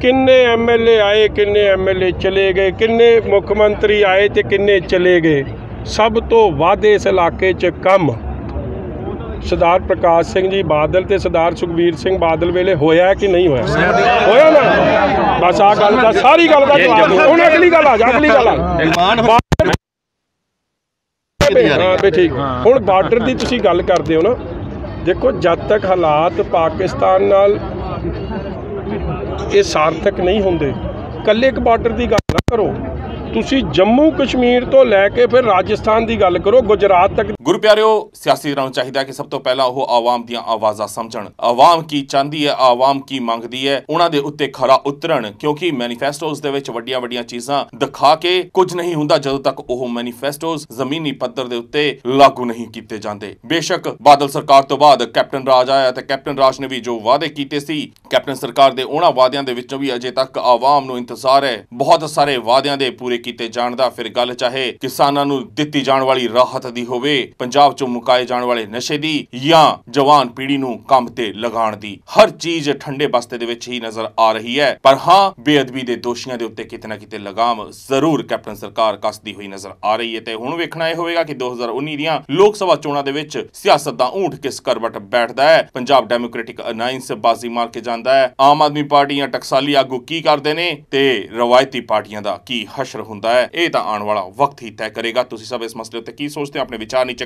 ਕਿੰਨੇ ਐਮਐਲਏ ਆਏ ਕਿੰਨੇ ਐਮਐਲਏ ਚਲੇ ਗਏ ਕਿੰਨੇ ਮੁੱਖ ਮੰਤਰੀ ਆਏ ਤੇ ਕਿੰਨੇ ਚਲੇ ਗਏ? ਸਭ ਤੋਂ ਵੱਧ ਇਸ ਇਲਾਕੇ 'ਚ ਕੰਮ ਸਰਦਾਰ ਪ੍ਰਕਾਸ਼ ਸਿੰਘ ਜੀ ਬਾਦਲ ਤੇ ਸਰਦਾਰ ਸੁਖਬੀਰ ਸਿੰਘ ਬਾਦਲ ਵੇਲੇ ਹੋਇਆ ਕਿ ਨਹੀਂ ਹੋਇਆ? ਹੋਇਆ ਨਾ? ਬਸ ਆ ਗੱਲ ਦਾ ਸਾਰੀ ਗੱਲ ਦਾ ਜਵਾਬ। ਹੁਣ ਅਗਲੀ ਗੱਲ ਆ ਜਾ ਅਗਲੀ ਗੱਲ ਆ। ਹਾਂ ਠੀਕ। ਹੁਣ ਬਾਰਡਰ ਦੀ ਤੁਸੀਂ ਗੱਲ ਕਰਦੇ ਹੋ ਨਾ। ਦੇਖੋ ਜਦ ਤੱਕ ਹਾਲਾਤ ਪਾਕਿਸਤਾਨ ਨਾਲ ਇਹ ਸਾਰਥਕ ਨਹੀਂ ਹੁੰਦੇ। ਕੱਲੇ ਇੱਕ ਬਾਰਡਰ ਦੀ ਗੱਲ ਨਾ ਕਰੋ। ਤੁਸੀਂ ਜੰਮੂ ਕਸ਼ਮੀਰ ਤੋਂ ਲੈ ਕੇ ਫਿਰ ਰਾਜਸਥਾਨ ਦੀ ਗੱਲ ਕਰੋ, ਗੁਜਰਾਤ ਤੱਕ
ਗੁਰੂ ਪਿਆਰਿਓ, ਸਿਆਸੀ ਲੀਡਰਾਂ ਨੂੰ ਚਾਹੀਦਾ ਕਿ ਸਭ ਤੋਂ ਪਹਿਲਾਂ ਉਹ ਆਵਾਮ ਦੀਆਂ ਆਵਾਜ਼ਾਂ ਸਮਝਣ। ਆਵਾਮ ਕੀ ਚਾਹੁੰਦੀ ਹੈ, ਆਵਾਮ ਕੀ ਮੰਗਦੀ ਹੈ, ਉਹਨਾਂ ਦੇ ਉੱਤੇ ਖਰਾ ਉਤਰਨ, ਕਿਉਂਕਿ ਮੈਨੀਫੈਸਟੋਜ਼ ਦੇ ਵਿੱਚ ਵੱਡੀਆਂ ਵੱਡੀਆਂ ਚੀਜ਼ਾਂ ਦਿਖਾ ਕੇ ਕੁਝ ਨਹੀਂ ਹੁੰਦਾ, ਜਦੋਂ ਤੱਕ ਉਹ ਮੈਨੀਫੈਸਟੋਜ਼ ਜ਼ਮੀਨੀ ਪੱਧਰ ਦੇ ਉੱਤੇ ਲਾਗੂ ਨਹੀਂ ਕੀਤੇ ਜਾਂਦੇ। ਬੇਸ਼ੱਕ ਬਾਦਲ ਸਰਕਾਰ ਤੋਂ ਬਾਅਦ ਕੈਪਟਨ ਰਾਜ ਆਇਆ ਤੇ ਕੈਪਟਨ ਰਾਜ ਨੇ ਵੀ ਜੋ ਵਾਅਦੇ ਕੀਤੇ ਸੀ, ਕੈਪਟਨ ਸਰਕਾਰ ਦੇ ਉਹਨਾਂ ਵਾਅਦਿਆਂ ਦੇ ਵਿੱਚੋਂ ਵੀ ਅਜੇ ਤੱਕ ਆਵਾਮ ਨੂੰ ਇੰਤਜ਼ਾਰ ਹੈ। ਬਹੁਤ ਸਾਰੇ ਵਾਅਦਿਆਂ ਦੇ ਪੂਰੇ ਕੀਤੇ ਜਾਣ ਦਾ, ਫਿਰ ਗੱਲ ਚਾਹੇ ਕਿਸਾਨਾਂ ਨੂੰ ਦਿੱਤੀ ਜਾਣ ਵਾਲੀ ਰਾਹਤ ਦੀ ਹੋਵੇ ਪੰਜਾਬ ਚੋਂ ਮੁਕਾਏ ਜਾਣ ਵਾਲੇ ਨਸ਼ੇ ਦੀ ਜਾਂ ਜਵਾਨ ਪੀੜ੍ਹੀ ਨੂੰ ਕੰਮ ਤੇ ਲਗਾਉਣ ਦੀ ਹਰ ਚੀਜ਼ ਠੰਡੇ ਬਸਤੇ ਦੇ ਵਿੱਚ ਹੀ ਨਜ਼ਰ ਆ ਰਹੀ ਹੈ। ਪਰ ਹਾਂ, ਬੇਅਦਬੀ ਦੇ ਦੋਸ਼ੀਆਂ ਦੇ ਉੱਤੇ ਕਿਤੇ ਨਾ ਕਿਤੇ ਲਗਾਮ ਜ਼ਰੂਰ ਕੈਪਟਨ ਸਰਕਾਰ ਕੱਸਦੀ ਹੋਈ ਨਜ਼ਰ ਆ ਰਹੀ ਹੈ ਤੇ ਹੁਣ ਵੇਖਣਾ ਇਹ ਹੋਵੇਗਾ ਕਿ 2019 ਦੀਆਂ ਲੋਕ ਸਭਾ ਚੋਣਾਂ ਦੇ ਵਿੱਚ ਸਿਆਸਤ ਦਾ ਊਂਠ ਕਿਸ ਕਰਵਟ ਬੈਠਦਾ ਹੈ। ਪੰਜਾਬ ਡੈਮੋਕ੍ਰੈਟਿਕ ਅਲਾਈਅੰਸ ਬਾਜ਼ੀ ਮਾਰ ਕੇ ਜਾਂਦਾ ਹੈ। ਆਮ ਆਦਮੀ ਪਾਰਟੀ ਜਾਂ ਟਕਸਾਲੀ ਆਗੂ ਕੀ ਕਰਦੇ ਨੇ ਤੇ ਰਵਾਇਤੀ ਪਾਰਟੀਆਂ ਦਾ ਕੀ ਹਸ਼ਰ ਹੁੰਦਾ ਹੈ, ਇਹ ਤਾਂ ਆਉਣ ਵਾਲਾ ਵਕਤ ਹੀ ਤੈਅ ਕਰੇਗਾ। ਤੁਸੀਂ ਸਭ ਇਸ ਮਸਲੇ ਉੱਤੇ ਕੀ ਸੋਚਦੇ ਹੋ? ਆਪਣੇ ਵਿਚਾਰ ਨੀਚੇ